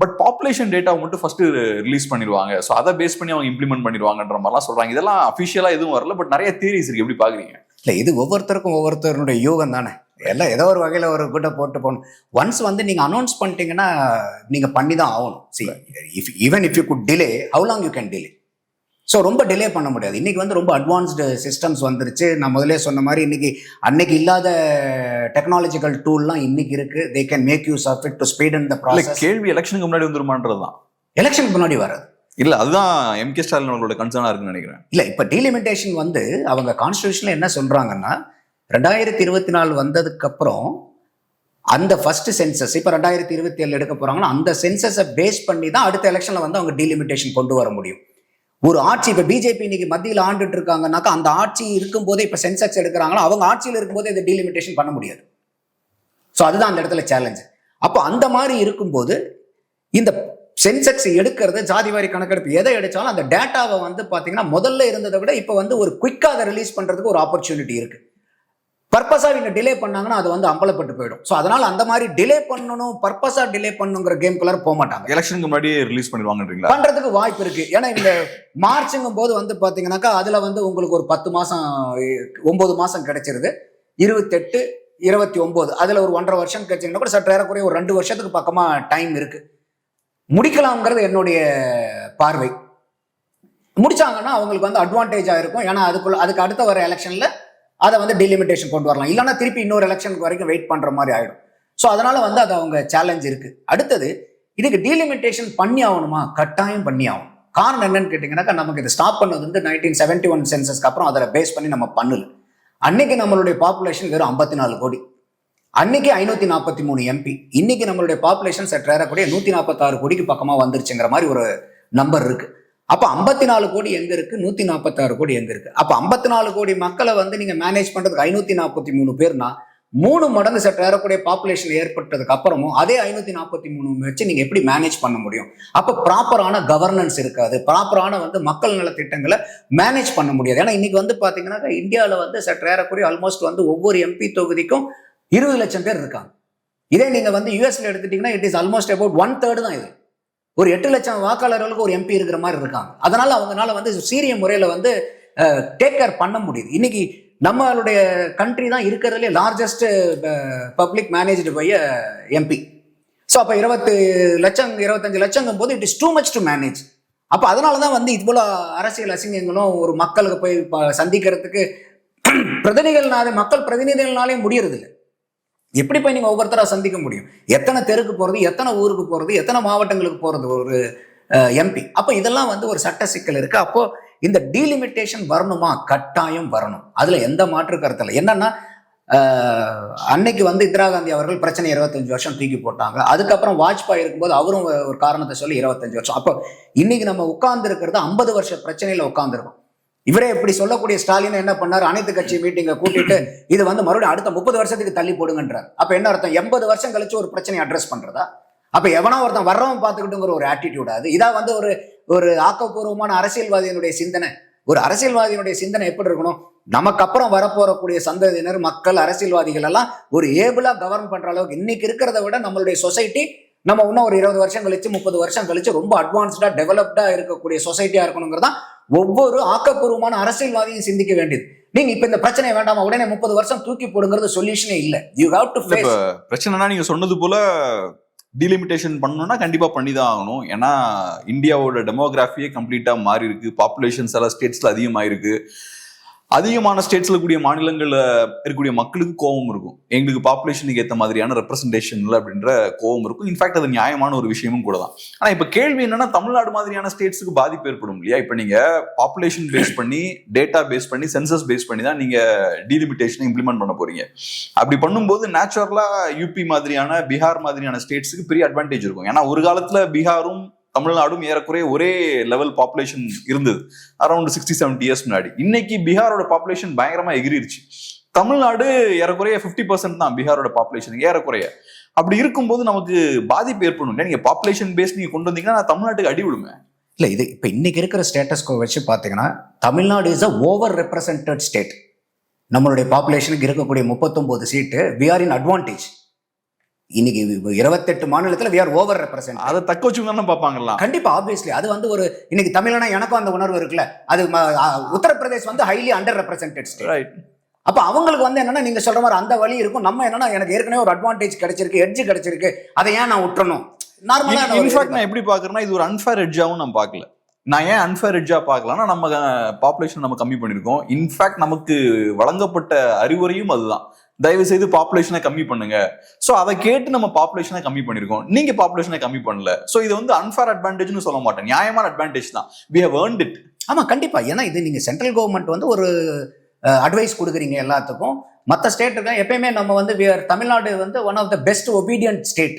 பட் பாப்புலேஷன் டேட்டாவை மட்டும் ஃபர்ஸ்ட் ரிலீஸ் பண்ணிடுவாங்க. ஸோ அதை பேஸ் பண்ணி அவங்க இம்ப்ளிமெண்ட் பண்ணிடுவாங்கன்ற மாதிரிலாம் சொல்றாங்க. இதெல்லாம் அஃபிஷியலா எதுவும் வரல பட் நிறைய தியரிஸ் இருக்கு. எப்படி பாக்குறீங்க இல்லை இது ஒவ்வொருத்தருக்கும் ஒவ்வொருத்தருடைய யூகம் தானே. எல்லாம் ஏதோ ஒரு வகையில் ஒரு குட்டை போட்டு போகணும். ஒன்ஸ் வந்து நீங்கள் அனௌன்ஸ் பண்ணிட்டீங்கன்னா நீங்கள் பண்ணி தான் ஆகணும் see if even if you could delay how long you can delay so ரொம்ப டிலே பண்ண முடியாது. இன்னைக்கு வந்து ரொம்ப அட்வான்ஸ்டு சிஸ்டம்ஸ் வந்துருச்சு. நான் முதல்ல சொன்ன மாதிரி இன்னைக்கு அன்னைக்கு இல்லாத டெக்னாலஜிக்கல் டூல்லாம் இன்னைக்கு இருக்கு. They can make use of it to speed in the process கேள்வி எலெக்ஷனுக்கு முன்னாடி வந்துருமான்றதுதான் எலெக்ஷனுக்கு முன்னாடி வராது. இல்ல அதுதான் எம் கே ஸ்டாலின் அவங்களோட கன்சர்னா இருக்குன்னு நினைக்கிறேன். இல்லை இப்போ டீலிமிட்டேஷன் வந்து அவங்க கான்ஸ்டியூஷனில் என்ன சொல்றாங்கன்னா ரெண்டாயிரத்தி இருபத்தி நாலு வந்ததுக்கு அப்புறம் அந்த ஃபர்ஸ்ட் சென்சஸ் இப்போ ரெண்டாயிரத்தி இருபத்தி ஏழு எடுக்க போறாங்கன்னா அந்த சென்சஸை பேஸ் பண்ணி தான் அடுத்த எலெக்ஷன்ல வந்து அவங்க டீலிமிட்டேஷன் கொண்டு வர முடியும். ஒரு ஆட்சி இப்போ பிஜேபி இன்னைக்கு மத்தியில் ஆண்டுட்டு இருக்காங்கனாக்கா அந்த ஆட்சி இருக்கும்போதே இப்போ சென்செக்ஸ் எடுக்கிறாங்களோ? அவங்க ஆட்சியில் இருக்கும்போதே இந்த டீலிமிட்டேஷன் பண்ண முடியாது. ஸோ அதுதான் அந்த இடத்துல சேலஞ்சு அப்போ அந்த மாதிரி இருக்கும்போது இந்த சென்செக்ஸ் எடுக்கிறது ஜாதிவாரி கணக்கெடுப்பு எதை எடுத்தாலும் அந்த டேட்டாவை வந்து பார்த்தீங்கன்னா முதல்ல இருந்ததை விட இப்போ வந்து ஒரு குயிக்காக அதை ரிலீஸ் பண்ணுறதுக்கு ஒரு ஆப்பர்ச்சுனிட்டி இருக்குது பர்பஸாக இவங்க டிலே பண்ணாங்கன்னா அது வந்து அம்பலப்பட்டு போயிடும். ஸோ அதனால அந்த மாதிரி டிலே பண்ணணும் பர்பஸாக டிலே பண்ணணுங்கிற கேம்குள்ளார போக மாட்டாங்க. எலெக்ஷனுக்கு முன்னாடியே ரிலீஸ் பண்ணிடுவாங்கன்றீங்களா? பண்றதுக்கு வாய்ப்பு இருக்கு. ஏன்னா இந்த மார்ச்சுங்கும் போது வந்து பாத்தீங்கன்னாக்கா அதுல வந்து உங்களுக்கு ஒரு பத்து மாசம் ஒன்பது மாசம் கிடைச்சிருது. இருபத்தெட்டு இருபத்தி ஒன்பது அதுல ஒரு ஒன்றரை வருஷம் கிடைச்சிங்கன்னா கூட சற்று ஏறக்குறைய ஒரு ரெண்டு வருஷத்துக்கு பக்கமா டைம் இருக்கு. முடிக்கலாம்ங்கிறது என்னுடைய பார்வை. முடிச்சாங்கன்னா அவங்களுக்கு வந்து அட்வான்டேஜா இருக்கும். ஏன்னா அதுக்குள்ள அதுக்கு அடுத்த வர எலெக்ஷன்ல அதை வந்து டிலிமிட்டேஷன் கொண்டு வரலாம். இல்லைன்னா திருப்பி இன்னொரு எலெக்ஷனுக்கு வரைக்கும் வெயிட் பண்ணுற மாதிரி ஆகிடும் ஸோ அதனால வந்து அது அவங்க சேலஞ்ச் இருக்குது அடுத்தது இதுக்கு டீலிமிட்டேஷன் பண்ணி ஆகணுமா? கட்டாயம் பண்ணி ஆகணும். காரணம் என்னன்னு கேட்டிங்கன்னாக்கா நமக்கு இதை ஸ்டாப் பண்ணது வந்து நைன்டீன் செவன்டி ஒன் சென்சஸ்க்கு அப்புறம் அதில் பேஸ் பண்ணி நம்ம பண்ணல. அன்னைக்கு நம்மளுடைய பாப்புலேஷன் வெறும் ஐம்பத்தி நாலு கோடி. அன்னைக்கு ஐநூற்றி நாற்பத்தி மூணு எம்பி இன்னைக்கு நம்மளுடைய பாப்புலேஷன் சற்று ஏறக்கூடிய நாற்பத்தாறு கோடிக்கு பக்கமாக வந்துருச்சுங்கிற மாதிரி ஒரு நம்பர் இருக்குது அப்போ ஐம்பத்தி நாலு கோடி எங்க இருக்கு? நூத்தி நாற்பத்தாறு கோடி எங்க இருக்கு? அப்போ ஐம்பத்தி நாலு கோடி மக்களை வந்து நீங்க மேனேஜ் பண்றதுக்கு ஐநூத்தி நாற்பத்தி மூணு பேர்னா மூணு மடங்கு சற்று ஏறக்கூடிய பாப்புலேஷன் ஏற்பட்டதுக்கு அப்புறமும் அதே ஐநூத்தி நாற்பத்தி மூணு வச்சு நீங்க எப்படி மேனேஜ் பண்ண முடியும்? அப்ப ப்ராப்பரான கவர்னன்ஸ் இருக்காது. ப்ராப்பரான வந்து மக்கள் நல திட்டங்களை மேனேஜ் பண்ண முடியாது. ஏன்னா இன்னைக்கு வந்து பார்த்தீங்கன்னா இந்தியாவில் வந்து சற்று ஏறக்கூடிய ஆல்மோஸ்ட் வந்து ஒவ்வொரு எம்பி தொகுதிக்கும் இருபது லட்சம் பேர் இருக்காங்க. இதே நீங்க வந்து யூஎஸ்ல எடுத்துட்டீங்கன்னா it is almost about one third தான் இது. ஒரு எட்டு லட்சம் வாக்காளர்களுக்கு ஒரு எம்பி இருக்கிற மாதிரி இருக்காங்க. அதனால அவங்கனால வந்து சீரிய முறையில் வந்து டேக் கேர் பண்ண முடியுது. இன்னைக்கு நம்மளுடைய கண்ட்ரி தான் இருக்கிறதுலே largest public managed by MP so அப்போ இருபத்து லட்சம் இருபத்தஞ்சு லட்சங்கும் போது it is too much to manage அப்போ அதனால தான் வந்து இவ்வளோ அரசியல் அசிங்கங்களும் ஒரு மக்களுக்கு போய் ப- சந்திக்கிறதுக்கு பிரதிநிதிகள்னாலே மக்கள் பிரதிநிதிகள்னாலே முடியறதில்லை. எப்படி போய் நீங்கள் ஒவ்வொருத்தராக சந்திக்க முடியும்? எத்தனை தெருக்கு போகிறது எத்தனை ஊருக்கு போகிறது எத்தனை மாவட்டங்களுக்கு போகிறது ஒரு எம்பி அப்போ இதெல்லாம் வந்து ஒரு சட்ட சிக்கல் இருக்குது அப்போது இந்த டீலிமிட்டேஷன் வரணுமா? கட்டாயம் வரணும். அதில் எந்த மாற்று கருத்தில் என்னென்னா என்னன்னா அன்னைக்கு வந்து இந்திரா காந்தி அவர்கள் பிரச்சனை இருபத்தஞ்சு வருஷம் தூக்கி போட்டாங்க. அதுக்கப்புறம் வாஜ்பாய் இருக்கும்போது அவரும் ஒரு காரணத்தை சொல்லி இருபத்தஞ்சு வருஷம். அப்போ இன்னைக்கு நம்ம உட்கார்ந்து இருக்கிறது ஐம்பது வருஷ பிரச்சனையில உட்காந்துருக்கோம் இவரே இப்படி சொல்லக்கூடிய ஸ்டாலின் என்ன பண்ணார்? அனைத்து கட்சி மீட்டிங்கை கூட்டிட்டு இது வந்து மறுபடியும் அடுத்த முப்பது வருஷத்துக்கு தள்ளி போடுங்கன்றார். அப்ப என்ன அர்த்தம்? எண்பது வருஷம் கழிச்சு ஒரு பிரச்சனையை அட்ரஸ் பண்றதா? அப்ப எவனா ஒருத்தன் வர்றவன் பார்த்துக்கிட்டுங்கிற ஒரு ஆட்டிடியூட் அது. இதா வந்து ஒரு ஒரு ஆக்கப்பூர்வமான அரசியல்வாதியினுடைய சிந்தனை. ஒரு அரசியல்வாதியினுடைய சிந்தனை எப்படி இருக்கணும்? நமக்கு அப்புறம் வரப்போறக்கூடிய சந்ததியினர் மக்கள் அரசியல்வாதிகள் எல்லாம் ஒரு ஏபிளா கவர்ன் பண்ற அளவுக்கு இன்னைக்கு இருக்கிறத விட நம்மளுடைய சொசைட்டி நம்ம இன்னும் ஒரு இருபது வருஷம் கழிச்சு முப்பது வருஷம் கழிச்சு ரொம்ப அட்வான்ஸ்டா டெவலப்டா இருக்கக்கூடிய சொசைட்டியா இருக்கணுங்கிறதா ஒவ்வொரு ஆக்கப்பூர்வமான அரசியல்வாதியும் சிந்திக்க வேண்டியது. நீங்க இப்ப இந்த பிரச்சனை வேண்டாமா? உடனே முப்பது வருஷம் தூக்கி போடுங்கிறது சொல்யூஷனே இல்ல. யூ ஹாவ் டு பிரச்சனைனா நீங்க சொன்னது போல டிலிமிட்டேஷன் பண்ணணும்னா கண்டிப்பா பண்ணி தான் ஆகணும். ஏன்னா இந்தியாவோட டெமோகிராஃபியே கம்ப்ளீட்டா மாறி இருக்கு பாப்புலேஷன் சில ஸ்டேட்ஸ்ல அதிகமாயிருக்கு. அதிகமான ஸ்டேட்ஸ்ல கூடிய மாநிலங்கள்ல இருக்கக்கூடிய மக்களுக்கு கோபம் இருக்கும். எங்களுக்கு பாப்புலேஷனுக்கு ஏற்ற மாதிரியான ரெப்ரஸன்டேஷன் இல்லை அப்படின்ற கோபம் இருக்கும். இன்ஃபேக்ட் அது நியாயமான ஒரு விஷயமும் கூட தான். ஆனா இப்ப கேள்வி என்னன்னா தமிழ்நாடு மாதிரியான ஸ்டேட்ஸுக்கு பாதிப்பு ஏற்படும் இல்லையா? இப்ப நீங்க பாப்புலேஷன் பேஸ் பண்ணி டேட்டா பேஸ் பண்ணி சென்சஸ் பேஸ் பண்ணி தான் நீங்க டீலிமிட்டேஷனை இம்ப்ளிமெண்ட் பண்ண போறீங்க. அப்படி பண்ணும்போது நேச்சுரலா யூபி மாதிரியான பீகார் மாதிரியான ஸ்டேட்ஸுக்கு பெரிய அட்வான்டேஜ் இருக்கும். ஏன்னா ஒரு காலத்துல பீகாரும் தமிழ்நாடும் ஏறக்குறைய ஒரே லெவல் பாப்புலேஷன் இருந்தது. அரௌண்ட் சிக்ஸ்டி செவன்டி இயர்ஸ் முன்னாடி. இன்னைக்கு பீகாரோட பாப்புலேஷன் பயங்கரமா எகிரிடுச்சு தமிழ்நாடு ஏறக்குறைய ஃபிஃப்டி பர்சன்ட் தான் பீகாரோட பாப்புலேஷன் ஏறக்குறைய. அப்படி இருக்கும்போது நமக்கு பாதிப்பு ஏற்படும் இல்லை நீங்க பாப்புலேஷன் பேஸ் நீங்க கொண்டு வந்தீங்கன்னா நான் தமிழ்நாட்டுக்கு அடி விடுமே இல்ல இது இப்ப இன்னைக்கு இருக்கிற ஸ்டேட்டஸ் வச்சு பாத்தீங்கன்னா Tamil Nadu is a over represented state நம்மளுடைய பாப்புலேஷனுக்கு இருக்கக்கூடிய முப்பத்தொன்பது seat we are in advantage இன்னைக்கு இருபத்தெட்டு மாநிலத்துல வி ஆர் ஓவர் ரெப்ரசன்ட் அதை தக்க வச்சுக்கணும் பார்ப்பாங்களா கண்டிப்பா ஆப்வியஸ்லி அது வந்து ஒரு இன்னைக்கு தமிழனா எனக்கும் அந்த உணர்வு இருக்குல்ல. அது உத்தரப்பிரதேஷ் வந்து highly under represented state right அப்ப அவங்களுக்கு வந்து என்னன்னா நீங்க சொல்ற மாதிரி அந்த வழி இருக்கும். நம்ம என்னன்னா எனக்கு ஏற்கனவே ஒரு அட்வான்டேஜ் கிடைச்சிருக்கு எட்ஜ் கிடைச்சிருக்கு. அதை ஏன் நான் விட்டுறணும்? நார்மலா இன்ஃபேக்ட் நான் எப்படி பாக்குறேன்னா இது ஒரு அன்ஃபேர் எட்ஜாவும் நான் பார்க்கல. நான் ஏன் அன்ஃபேர் எட்ஜா பார்க்கலாம்னா நம்ம பாப்புலேஷன் நம்ம கம்மி பண்ணியிருக்கோம். இன்ஃபேக்ட் நமக்கு வழங்கப்பட்ட அறிவுரையும் அதுதான். தயவு செய்து பாப்புலேஷனை கம்மி பண்ணுங்க. ஸோ அதை கேட்டு நம்ம பாப்புலேஷனை கம்மி பண்ணியிருக்கோம் நீங்க பாப்புலேஷனை கம்மி பண்ணல. ஸோ இது வந்து அன்ஃபேர் அட்வான்டேஜ்னு சொல்ல மாட்டேன். நியாயமான அட்வான்டேஜ் தான். வி ஹவ் ஏர்ன்ட் இட் ஆமா கண்டிப்பா. ஏன்னா இது நீங்க சென்ட்ரல் கவர்மெண்ட் வந்து ஒரு அட்வைஸ் கொடுக்குறீங்க எல்லாத்துக்கும். மற்ற ஸ்டேட்டுக்கு எப்பயுமே நம்ம வந்து we தமிழ்நாடு வந்து one of the best obedient state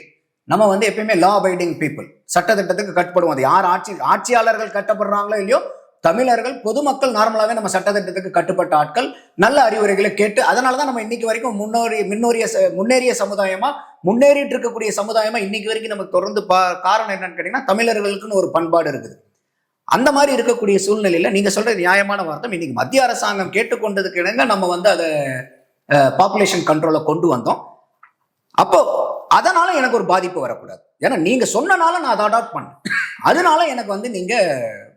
நம்ம வந்து எப்பயுமே லா அபைடிங் பீப்புள் சட்டத்திட்டத்துக்கு கட்டுப்படுவோம். அது யார் ஆட்சி ஆட்சியாளர்கள் கட்டப்படுறாங்களோ இல்லையோ தமிழர்கள் பொதுமக்கள் நார்மலாகவே நம்ம சட்டத்திட்டத்துக்கு கட்டுப்பட்ட ஆட்கள். நல்ல அறிவுரைகளை கேட்டு அதனால தான் நம்ம இன்னைக்கு வரைக்கும் முன்னோரி முன்னோரிய ச- முன்னேறிய சமுதாயமா முன்னேறிட்டு இருக்கக்கூடிய சமுதாயமா இன்னைக்கு வரைக்கும் நமக்கு தொடர்ந்து பா காரணம் என்னன்னு கேட்டீங்கன்னா தமிழர்களுக்குன்னு ஒரு பண்பாடு இருக்குது. அந்த மாதிரி இருக்கக்கூடிய சூழ்நிலையில நீங்க சொல்கிற நியாயமான வார்த்தை இன்னைக்கு மத்திய அரசாங்கம் கேட்டுக்கொண்டதுக்கு இணங்க நம்ம வந்து அதை பாப்புலேஷன் கண்ட்ரோலை கொண்டு வந்தோம். அப்போ அதனால எனக்கு ஒரு பாதிப்பு வரக்கூடாது. ஏன்னா நீங்க சொன்னனால நான் அதை அடாப்ட் பண்ணேன். அதனால எனக்கு வந்து நீங்க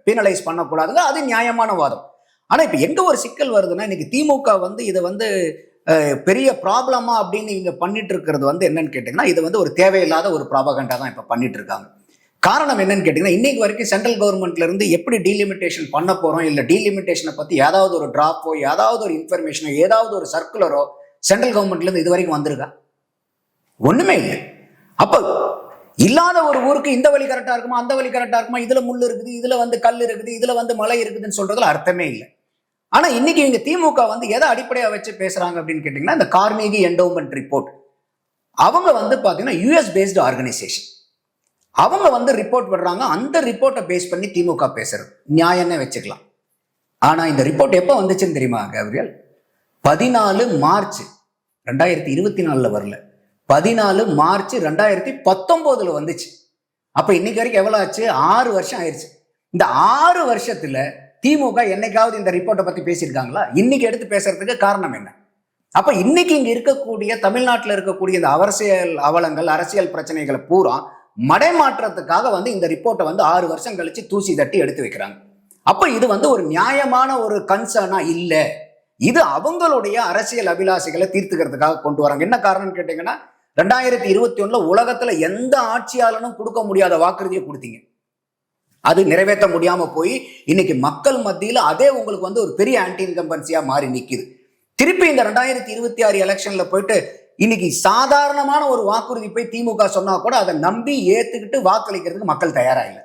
பீனலைஸ் பண்ணக்கூடாதுங்க. அது நியாயமான வாதம். ஆனால் இப்போ எங்கே ஒரு சிக்கல் வருதுன்னா இன்னைக்கு திமுக வந்து இதை வந்து பெரிய ப்ராப்ளமா அப்படின்னு இவங்க பண்ணிட்டு இருக்கிறது வந்து என்னன்னு கேட்டிங்கன்னா இது வந்து ஒரு தேவையில்லாத ஒரு ப்ராபகண்டா தான் இப்போ பண்ணிட்டு இருக்காங்க காரணம் என்னன்னு கேட்டிங்கன்னா இன்னைக்கு வரைக்கும் சென்ட்ரல் கவர்மெண்ட்ல இருந்து எப்படி டீலிமிட்டேஷன் பண்ண போகிறோம் இல்லை டீலிமிட்டேஷனை பற்றி ஏதாவது ஒரு ட்ராப்போ ஏதாவது ஒரு இன்ஃபர்மேஷனோ ஏதாவது ஒரு சர்க்குலரோ சென்ட்ரல் கவர்மெண்ட்லேருந்து இது வரைக்கும் வந்திருக்கா? ஒன்றுமே இல்லை. அப்போ இல்லாத ஒரு ஊருக்கு இந்த வழி கரெக்டா இருக்குமா அந்த வழி கரெக்டா இருக்குமா இதுல முள் இருக்குது இதுல வந்து கல் இருக்குது இதுல வந்து மலை இருக்குதுன்னு சொல்றதுல அர்த்தமே இல்லை. ஆனா இன்னைக்கு இவங்க திமுக வந்து எதை அடிப்படையா வச்சு பேசுறாங்க அப்படின்னு கேட்டீங்கன்னா இந்த கார்னேகி என்டோமெண்ட் ரிப்போர்ட் அவங்க வந்து பாத்தீங்கன்னா யூஎஸ் பேஸ்டு ஆர்கனைசேஷன் அவங்க வந்து ரிப்போர்ட் விடுறாங்க அந்த ரிப்போர்ட்டை பேஸ் பண்ணி திமுக பேசுறது. நியாயம்னே வச்சுக்கலாம். ஆனா இந்த ரிப்போர்ட் எப்போ வந்துச்சுன்னு தெரியுமா கேப்ரியல்? பதினாலு மார்ச் ரெண்டாயிரத்தி இருபத்தி நாலுல வரல. பதினாலு மார்ச் ரெண்டாயிரத்தி பத்தொம்போதில் வந்துச்சு. அப்ப இன்னைக்கு வரைக்கும் எவ்வளவு ஆச்சு? ஆறு வருஷம் ஆயிடுச்சு இந்த ஆறு வருஷத்துல திமுக என்னைக்காவது இந்த ரிப்போர்ட்டை பத்தி பேசியிருக்காங்களா? இன்னைக்கு எடுத்து பேசுறதுக்கு காரணம் என்ன? அப்ப இன்னைக்கு இங்க இருக்கக்கூடிய தமிழ்நாட்டில் இருக்கக்கூடிய இந்த அரசியல் அவலங்கள் அரசியல் பிரச்சனைகளை பூரா மடைமாற்றத்துக்காக வந்து இந்த ரிப்போர்ட்டை வந்து ஆறு வருஷம் கழிச்சு தூசி தட்டி எடுத்து வைக்கிறாங்க. அப்போ இது வந்து ஒரு நியாயமான ஒரு கன்சர்னா இல்லை. இது அவங்களுடைய அரசியல் அபிலாஷைகளை தீர்த்துக்கிறதுக்காக கொண்டு வராங்க. என்ன காரணம்னு கேட்டிங்கன்னா ரெண்டாயிரத்தி இருபத்தி ஒண்ணுல உலகத்துல எந்த ஆட்சியாளனும் கொடுக்க முடியாத வாக்குறுதியை கொடுத்தீங்க. அது நிறைவேற்ற முடியாம போய் இன்னைக்கு மக்கள் மத்தியில அதே உங்களுக்கு வந்து ஒரு பெரிய ஆன்டி இன்கம்பன்சியா மாறி நிக்குது. திருப்பி இந்த ரெண்டாயிரத்தி இருபத்தி ஆறு எலெக்ஷன்ல போயிட்டு இன்னைக்கு சாதாரணமான ஒரு வாக்குறுதி போய் திமுக சொன்னா கூட அதை நம்பி ஏத்துக்கிட்டு வாக்களிக்கிறதுக்கு மக்கள் தயாரா இல்லை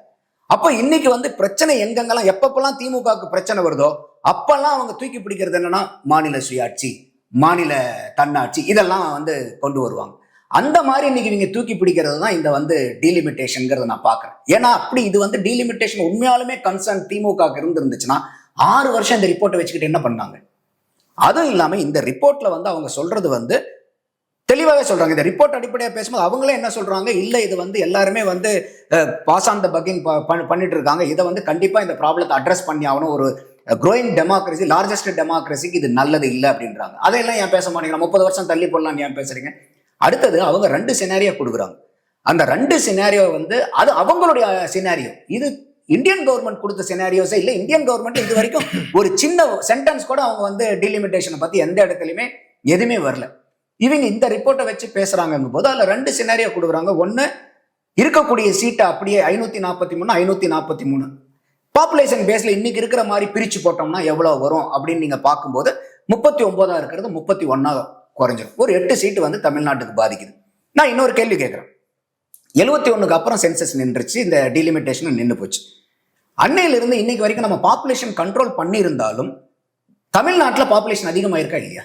அப்போ இன்னைக்கு வந்து பிரச்சனை எங்கெங்கெல்லாம் எப்பப்பெல்லாம் திமுகவுக்கு பிரச்சனை வருதோ அப்பெல்லாம் அவங்க தூக்கி பிடிக்கிறது என்னன்னா மாநில சுயாட்சி மாநில தன்னாட்சி இதெல்லாம் வந்து கொண்டு வருவாங்க. அந்த மாதிரி இன்னைக்கு நீங்க தூக்கி பிடிக்கிறது தான் இந்த வந்து டீலிமிட்டேஷன்ங்கிறத நான் பார்க்குறேன். ஏன்னா அப்படி இது வந்து டீலிமிட்டேஷன் உண்மையாலுமே கன்சர்ன் திமுக இருந்துருந்துச்சுன்னா ஆறு வருஷம் இந்த ரிப்போர்ட்டை வச்சுக்கிட்டு என்ன பண்ணாங்க? அதுவும் இல்லாம இந்த ரிப்போர்ட்ல வந்து அவங்க சொல்றது வந்து தெளிவாகவே சொல்றாங்க. இந்த ரிப்போர்ட் அடிப்படையாக பேசும்போது அவங்களே என்ன சொல்றாங்க? இல்லை இது வந்து எல்லாருமே வந்து பாஸ் ஆன் த பக்கிங் பண்ணிட்டு இருக்காங்க இதை வந்து கண்டிப்பா இந்த ப்ராப்ளத்தை அட்ரஸ் பண்ணி ஆகணும். ஒரு க்ரோயிங் டெமோக்ரஸி லார்ஜஸ்ட் டெமோக்ரஸிக்கு இது நல்லது இல்லை அப்படின்றாங்க. அதையெல்லாம் ஏன் பேச மாட்டேங்கிறீங்க முப்பது வருஷம் தள்ளி போடலாம் ஏன் பேசுறீங்க? அடுத்தது அவங்க ரெண்டு சினாரியோ கொடுக்குறாங்க. அந்த ரெண்டு சினாரியோ வந்து அது அவங்களுடைய சினாரியோ இது இந்தியன் கவர்மெண்ட் கொடுத்த சினாரியோஸே இல்லை இந்தியன் கவர்மெண்ட் இது வரைக்கும் ஒரு சின்ன சென்டென்ஸ் கூட அவங்க வந்து டிலிமிட்டேஷனை பற்றி எந்த இடத்துலையுமே எதுவுமே வரல. இவங்க இந்த ரிப்போர்ட்டை வச்சு பேசுறாங்க போது அதில் ரெண்டு சினாரியோ கொடுக்குறாங்க. ஒன்று இருக்கக்கூடிய சீட்டை அப்படியே ஐநூற்றி நாற்பத்தி மூணு ஐநூற்றி நாற்பத்தி மூணு பாப்புலேஷன் பேஸில் இன்னைக்கு இருக்கிற மாதிரி பிரித்து போட்டோம்னா எவ்வளோ வரும் அப்படின்னு நீங்கள் பார்க்கும்போது முப்பத்தி ஒன்பதா இருக்கிறது முப்பத்தி ஒன்னா குறைஞ்சிரும். ஒரு எட்டு சீட்டு வந்து தமிழ்நாட்டுக்கு பாதிக்குது. நான் இன்னொரு கேள்வி கேட்குறேன். எழுபத்தி ஒண்ணுக்கு அப்புறம் சென்சஸ் நின்றுச்சு. இந்த டீலிமிட்டேஷன் நின்று போச்சு. அன்னையிலிருந்து இன்னைக்கு வரைக்கும் நம்ம பாப்புலேஷன் கண்ட்ரோல் பண்ணியிருந்தாலும் தமிழ்நாட்டில் பாப்புலேஷன் அதிகமாயிருக்கா இல்லையா?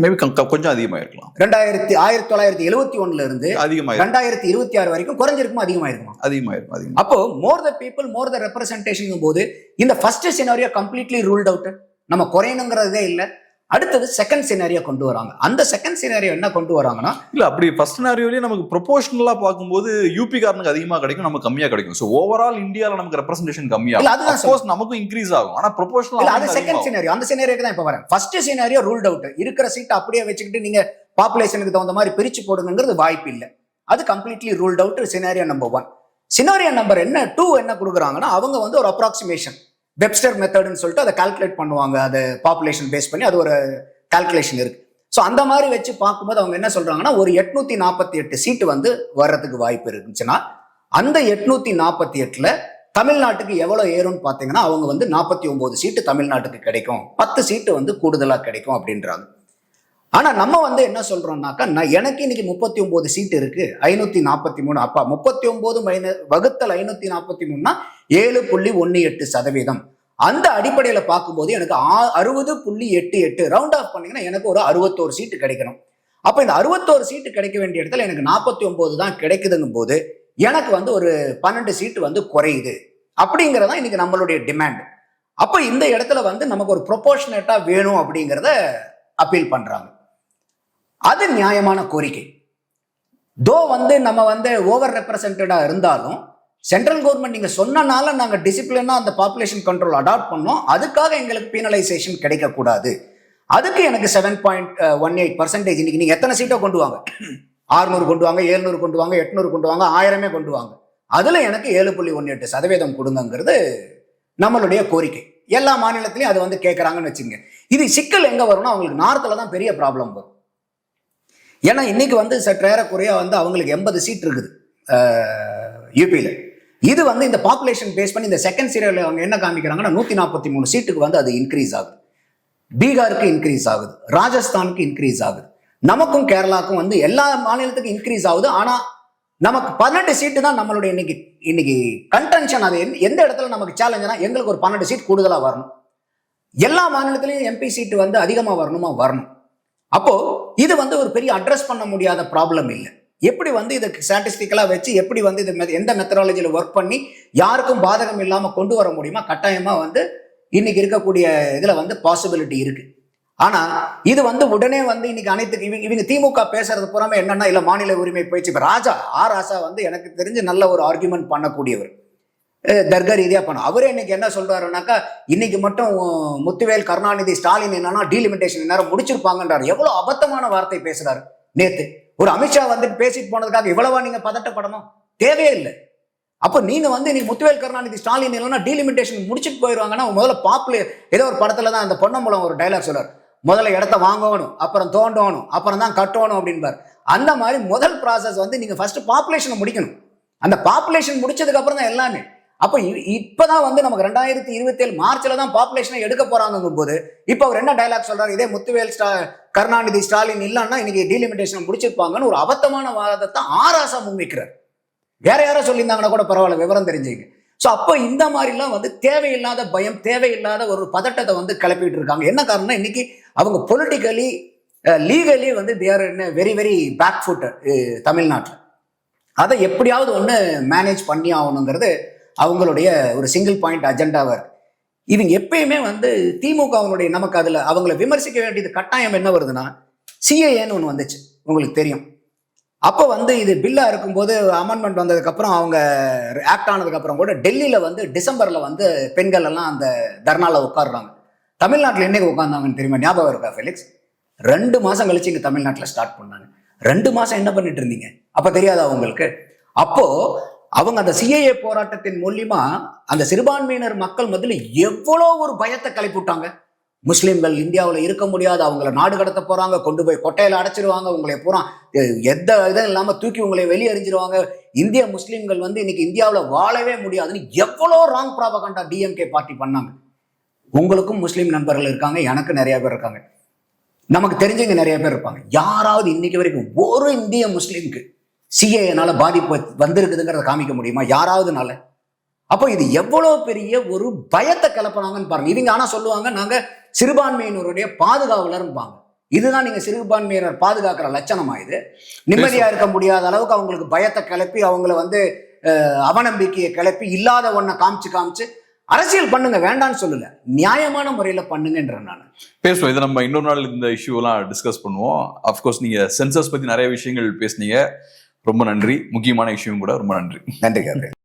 மேபி கொஞ்சம் அதிகமா இருக்கலாம் ரெண்டாயிரத்தி ஆயிரத்தி தொள்ளாயிரத்தி எழுபத்தி ஒண்ணுல இருந்து அதிகமாயிருக்கும். ரெண்டாயிரத்தி இருபத்தி ஆறு வரைக்கும் குறைஞ்சிருக்குமா அதிகமாயிருக்குமா? அதிகமாயிருக்கும் அதிகமா அப்போ மோர் the people more the representation போது இந்த first scenario completely ruled out நம்ம குறையணுங்கிறதே இல்லை. அடுத்தது செகண்ட் சினாரியோ கொண்டு வராங்க. அந்த செகண்ட் சினாரியோ என்ன கொண்டு வராங்கன்னா இல்ல அப்படி ஃபர்ஸ்ட் நாரியோலயே நமக்கு ப்ரொபோஷனலா பார்க்கும்போது யூபி காரனுக்கு அதிகமா கிடைக்கும் நமக்கு கம்மியா கிடைக்கும். ஸோ ஓவரால் இந்தியால நமக்கு ரெப்ரசன்டேஷன் இல்ல, கம்மியாகும் அதுதான் கோர்ஸ் நமக்கும் இன்க்ரீஸ் ஆகும். ஆனா இல்ல அது ப்ரொபோஷனல் செகண்ட் சினாரியோ அந்த சினாரியோக்கு தான் இப்ப வரேன். ஃபர்ஸ்ட் சினாரியோ ரூல்ட் அவுட் இருக்கிற சீட் அப்படியே வச்சுக்கிட்டு நீங்க பாப்புலேஷனுக்கு தகுந்த மாதிரி பிரிச்சு போடுங்கிறது வாய்ப்பு இல்லை. அது completely ruled out scenario number one scenario number என்ன டூ என்ன கொடுக்குறாங்கன்னா அவங்க வந்து ஒரு அப்ராக்சிமேஷன் வெப்ஸ்டர் மெத்தட்னு சொல்லிட்டு அதை கால்குலேட் பண்ணுவாங்க. அது பாப்புலேஷன் பேஸ் பண்ணி அது ஒரு கால்குலேஷன் இருக்கு. ஸோ அந்த மாதிரி வச்சு பார்க்கும்போது அவங்க என்ன சொல்றாங்கன்னா ஒரு எட்நூத்தி நாற்பத்தி எட்டு சீட்டு வந்து வர்றதுக்கு வாய்ப்பு இருந்துச்சுன்னா அந்த எட்நூத்தி நாற்பத்தி எட்டுல தமிழ்நாட்டுக்கு எவ்வளோ ஏறும்னு பார்த்தீங்கன்னா அவங்க வந்து நாற்பத்தி ஒன்பது சீட்டு தமிழ்நாட்டுக்கு கிடைக்கும். பத்து சீட்டு வந்து கூடுதலாக கிடைக்கும் அப்படின்றாங்க. ஆனா நம்ம வந்து என்ன சொல்றோம்னாக்கா நான் எனக்கு இன்னைக்கு முப்பத்தி ஒன்பது சீட் இருக்கு ஐநூத்தி நாற்பத்தி மூணு அப்பா முப்பத்தி ஒன்பது மைன வகுத்தல் ஐநூத்தி நாற்பத்தி மூணுனா ஏழு புள்ளி ஒன்னு எட்டு சதவீதம். அந்த அடிப்படையில பார்க்கும்போது எனக்கு ஆ- அறுபது புள்ளி எட்டு எட்டு ரவுண்ட் ஆஃப் பண்ணீங்கன்னா எனக்கு ஒரு அறுபத்தோரு சீட்டு கிடைக்கணும். அப்போ இந்த அறுபத்தோரு சீட்டு கிடைக்க வேண்டிய இடத்துல எனக்கு நாற்பத்தி ஒன்பது தான் கிடைக்குதுங்கும் போது எனக்கு வந்து ஒரு பன்னெண்டு சீட்டு வந்து குறையுது. அப்படிங்கிறதான் இன்னைக்கு நம்மளுடைய டிமாண்ட் அப்போ இந்த இடத்துல வந்து நமக்கு ஒரு ப்ரொபோர்ஷனேட்டாக வேணும் அப்படிங்கிறத அப்பீல் பண்ணுறாங்க அது நியாயமான கோரிக்கை. தோ வந்து நம்ம வந்து ஓவர் ரெப்ரசன்டடாக இருந்தாலும் சென்ட்ரல் கவர்மெண்ட் நீங்க சொன்னனால நாங்க டிசிப்ளினா அந்த பாப்புலேஷன் கண்ட்ரோல் அடாப்ட் பண்ணோம். அதுக்காக எங்களுக்கு பீனலைசேஷன் கிடைக்கக்கூடாது. அதுக்கு எனக்கு seven point one eight percentage இன்னைக்கு நீங்க எத்தனை சீட்டை கொண்டு வாங்க? ஆறுநூறு கொண்டு வாங்க ஏழ்நூறு கொண்டு வாங்க எட்நூறு கொண்டு வாங்க ஆயிரமே கொண்டு வாங்க. அதுல எனக்கு ஏழு புள்ளி ஒன்று எட்டு சதவீதம் கொடுங்கங்கிறது நம்மளுடைய கோரிக்கை. எல்லா மாநிலத்திலையும் அது வந்து கேட்குறாங்கன்னு வச்சுங்க இது சிக்கல் எங்க வரும்னா அவங்களுக்கு நார்த்தில் தான் பெரிய ப்ராப்ளம் வரும். ஏன்னா இன்னைக்கு வந்து சற்றேறக்குறைய வந்து அவங்களுக்கு எண்பது சீட் இருக்குது யூபியில் இது வந்து இந்த பாப்புலேஷன் பேஸ் பண்ணி இந்த செகண்ட் சீரியல் அவங்க என்ன காமிக்கிறாங்கன்னா நூற்றி நாற்பத்தி மூணு சீட்டுக்கு வந்து அது இன்க்ரீஸ் ஆகுது. பீகாருக்கு இன்க்ரீஸ் ஆகுது ராஜஸ்தானுக்கு இன்க்ரீஸ் ஆகுது. நமக்கும் கேரளாக்கும் வந்து எல்லா மாநிலத்துக்கும் இன்க்ரீஸ் ஆகுது. ஆனா நமக்கு பன்னெண்டு சீட்டு தான் நம்மளுடைய இன்னைக்கு இன்னைக்கு கன்டென்ஷன் அது எந்த- எந்த இடத்துல நமக்கு சேலஞ்சுனா எங்களுக்கு ஒரு பன்னெண்டு சீட் கூடுதலா வரணும். எல்லா மாநிலத்திலையும் எம்பி சீட்டு வந்து அதிகமா வரணுமா? வரணும். அப்போ இது வந்து ஒரு பெரிய அட்ரஸ் பண்ண முடியாத ப்ராப்ளம் இல்லை. எப்படி வந்து இதுக்கு ஸ்டாட்டிஸ்டிக்கலா வச்சு எப்படி வந்து இது மெ- எந்த மெத்தடாலஜியில் ஒர்க் பண்ணி யாருக்கும் பாதகம் இல்லாமல் கொண்டு வர முடியுமா கட்டாயமாக வந்து இன்னைக்கு இருக்கக்கூடிய இதில் வந்து பாசிபிலிட்டி இருக்கு. ஆனால் இது வந்து உடனே வந்து இன்னைக்கு அனைத்து இவங்க இவங்க திமுக பேசுறது புறமே என்னன்னா இல்லை மாநில உரிமை போயிடுச்சு இப்ப ராஜா ஆ ராசா வந்து எனக்கு தெரிஞ்சு நல்ல ஒரு ஆர்குமெண்ட் பண்ணக்கூடியவர். தர்க்க ரீதியாக பண்ண அவரே இன்னைக்கு என்ன சொல்றாருனாக்கா இன்னைக்கு மட்டும் முத்துவேல் கருணாநிதி ஸ்டாலின் என்னன்னா டீலிமிட்டேஷன் நேரம் முடிச்சிருப்பாங்கன்றார். எவ்வளோ அபத்தமான வார்த்தை பேசுறாரு நேத்து. ஒரு அமித்ஷா வந்து பேசிட்டு போனதுக்காக இவ்வளவா நீங்க பதட்டப்படணும்? தேவையே இல்லை. அப்போ நீங்க வந்து நீ முத்துவேல் கருணாநிதி ஸ்டாலின் இல்லைன்னா டீலிமிட்டேஷன் முடிச்சுட்டு போயிடுவாங்கன்னா முதல்ல பாப்புலர் ஏதோ ஒரு படத்துல தான் அந்த பொன்னம்பலம் ஒரு டைலாக் சொல்றாரு. முதல்ல இடத்த வாங்கணும் அப்புறம் தோண்டணும் அப்புறம் தான் கட்டணும் அப்படின்பார். அந்த மாதிரி முதல் ப்ராசஸ் வந்து நீங்க ஃபர்ஸ்ட் பாப்புலேஷனை முடிக்கணும். அந்த பாப்புலேஷன் முடிச்சதுக்கு அப்புறம் தான் எல்லாமே. அப்போ இ- வந்து நமக்கு ரெண்டாயிரத்தி இருபத்தி ஏழு மார்ச்ல தான் பாப்புலேஷனை எடுக்க போறாங்கும் போது இப்போ அவர் என்ன டைலாக் சொல்றாரு? இதே முத்துவேல் ஸ்டா கருணாநிதி ஸ்டாலின் இல்லைன்னா இன்னைக்கு டீலிமிட்டேஷன் முடிச்சிருப்பாங்கன்னு ஒரு அபத்தமான வாதத்தை ஆராசா முன்வைக்கிறார். வேற யாரோ சொல்லியிருந்தாங்கன்னா கூட பரவாயில்ல விவரம் தெரிஞ்சுங்க. ஸோ அப்போ இந்த மாதிரிலாம் வந்து தேவையில்லாத பயம் தேவையில்லாத ஒரு பதட்டத்தை வந்து கிளப்பிட்டு இருக்காங்க. என்ன காரணம்னா இன்னைக்கு அவங்க பொலிட்டிக்கலி லீகலி வந்து தேர் என்ன வெரி வெரி பேக் ஃபுட் தமிழ்நாட்டில். அதை எப்படியாவது ஒன்று மேனேஜ் பண்ணி ஆகணுங்கிறது அவங்களுடைய ஒரு சிங்கிள் பாயிண்ட் அஜெண்டாவாக இருக்கு இவங்க எப்பயுமே வந்து திமுகவினுடைய நமக்கு அதில் அவங்கள விமர்சிக்க வேண்டியது கட்டாயம் என்ன வருதுன்னா சிஏஏன்னு ஒன்று வந்துச்சு. உங்களுக்கு தெரியும். அப்போ வந்து இது பில்லா இருக்கும்போது அமெண்ட்மெண்ட் வந்ததுக்கப்புறம் அவங்க ஆக்ட் ஆனதுக்கப்புறம் கூட டெல்லியில் வந்து டிசம்பரில் வந்து பெண்கள் எல்லாம் அந்த தர்னால உட்காருறாங்க. தமிழ்நாட்டில் என்னைக்கு உட்காந்தாங்கன்னு தெரியுமா? ஞாபகம் இருக்கா ஃபெலிக்ஸ்? ரெண்டு மாசம் கழிச்சு இங்க தமிழ்நாட்டில் ஸ்டார்ட் பண்ணாங்க. ரெண்டு மாசம் என்ன பண்ணிட்டு இருந்தீங்க? அப்ப தெரியாதா உங்களுக்கு? அப்போ அவங்க அந்த சிஏஏ போராட்டத்தின் மூலியமா அந்த சிறுபான்மையினர் மக்கள் மத்தியில் எவ்வளோ ஒரு பயத்தை கிளப்பி விட்டாங்க முஸ்லீம்கள் இந்தியாவில் இருக்க முடியாது அவங்கள நாடு கடத்த போறாங்க கொண்டு போய் கொட்டையில அடைச்சிருவாங்க உங்களை பூரா எந்த இதுவும் இல்லாமல் தூக்கி உங்களை வெளியறிஞ்சிருவாங்க இந்திய முஸ்லீம்கள் வந்து இன்னைக்கு இந்தியாவில் வாழவே முடியாதுன்னு எவ்வளோ ராங் ப்ராபகண்டா டிஎம்கே பார்ட்டி பண்ணாங்க. உங்களுக்கும் முஸ்லீம் நண்பர்கள் இருக்காங்க எனக்கு நிறைய பேர் இருக்காங்க. நமக்கு தெரிஞ்சவங்க நிறைய பேர் இருப்பாங்க. யாராவது இன்னைக்கு வரைக்கும் ஒரு இந்திய முஸ்லீம்க்கு சிஏனால பாதிப்பு வந்திருக்குதுங்கிறத காமிக்க முடியுமா? யாராவதுனால? அப்போ இது எவ்வளவு பெரிய ஒரு பயத்தை கிளப்புறாங்கன்னு பாருங்க. இவங்க ஆனா சொல்லுவாங்க நாங்க சிறுபான்மையினருடைய பாதுகாவலர்பாங்க இதுதான் நீங்க சிறுபான்மையினர் பாதுகாக்கிற லட்சணமா இது? நிம்மதியா இருக்க முடியாத அளவுக்கு அவங்களுக்கு பயத்தை கிளப்பி அவங்கள வந்து அவநம்பிக்கையை கிளப்பி இல்லாத ஒன்றை காமிச்சு காமிச்சு அரசியல் பண்ணுங்க வேண்டாம்னு சொல்லல. நியாயமான முறையில பண்ணுங்கன்றேன் நான். பேசுவோம். இதை நம்ம இன்னொரு நாள் இந்த இஷ்யூலாம் டிஸ்கஸ் பண்ணுவோம். அஃப்கோர்ஸ் நீங்க சென்சஸ் பத்தி நிறைய விஷயங்கள் பேசுனீங்க. ரொம்ப நன்றி. முக்கியமான விஷயம் கூட ரொம்ப நன்றி நன்றி.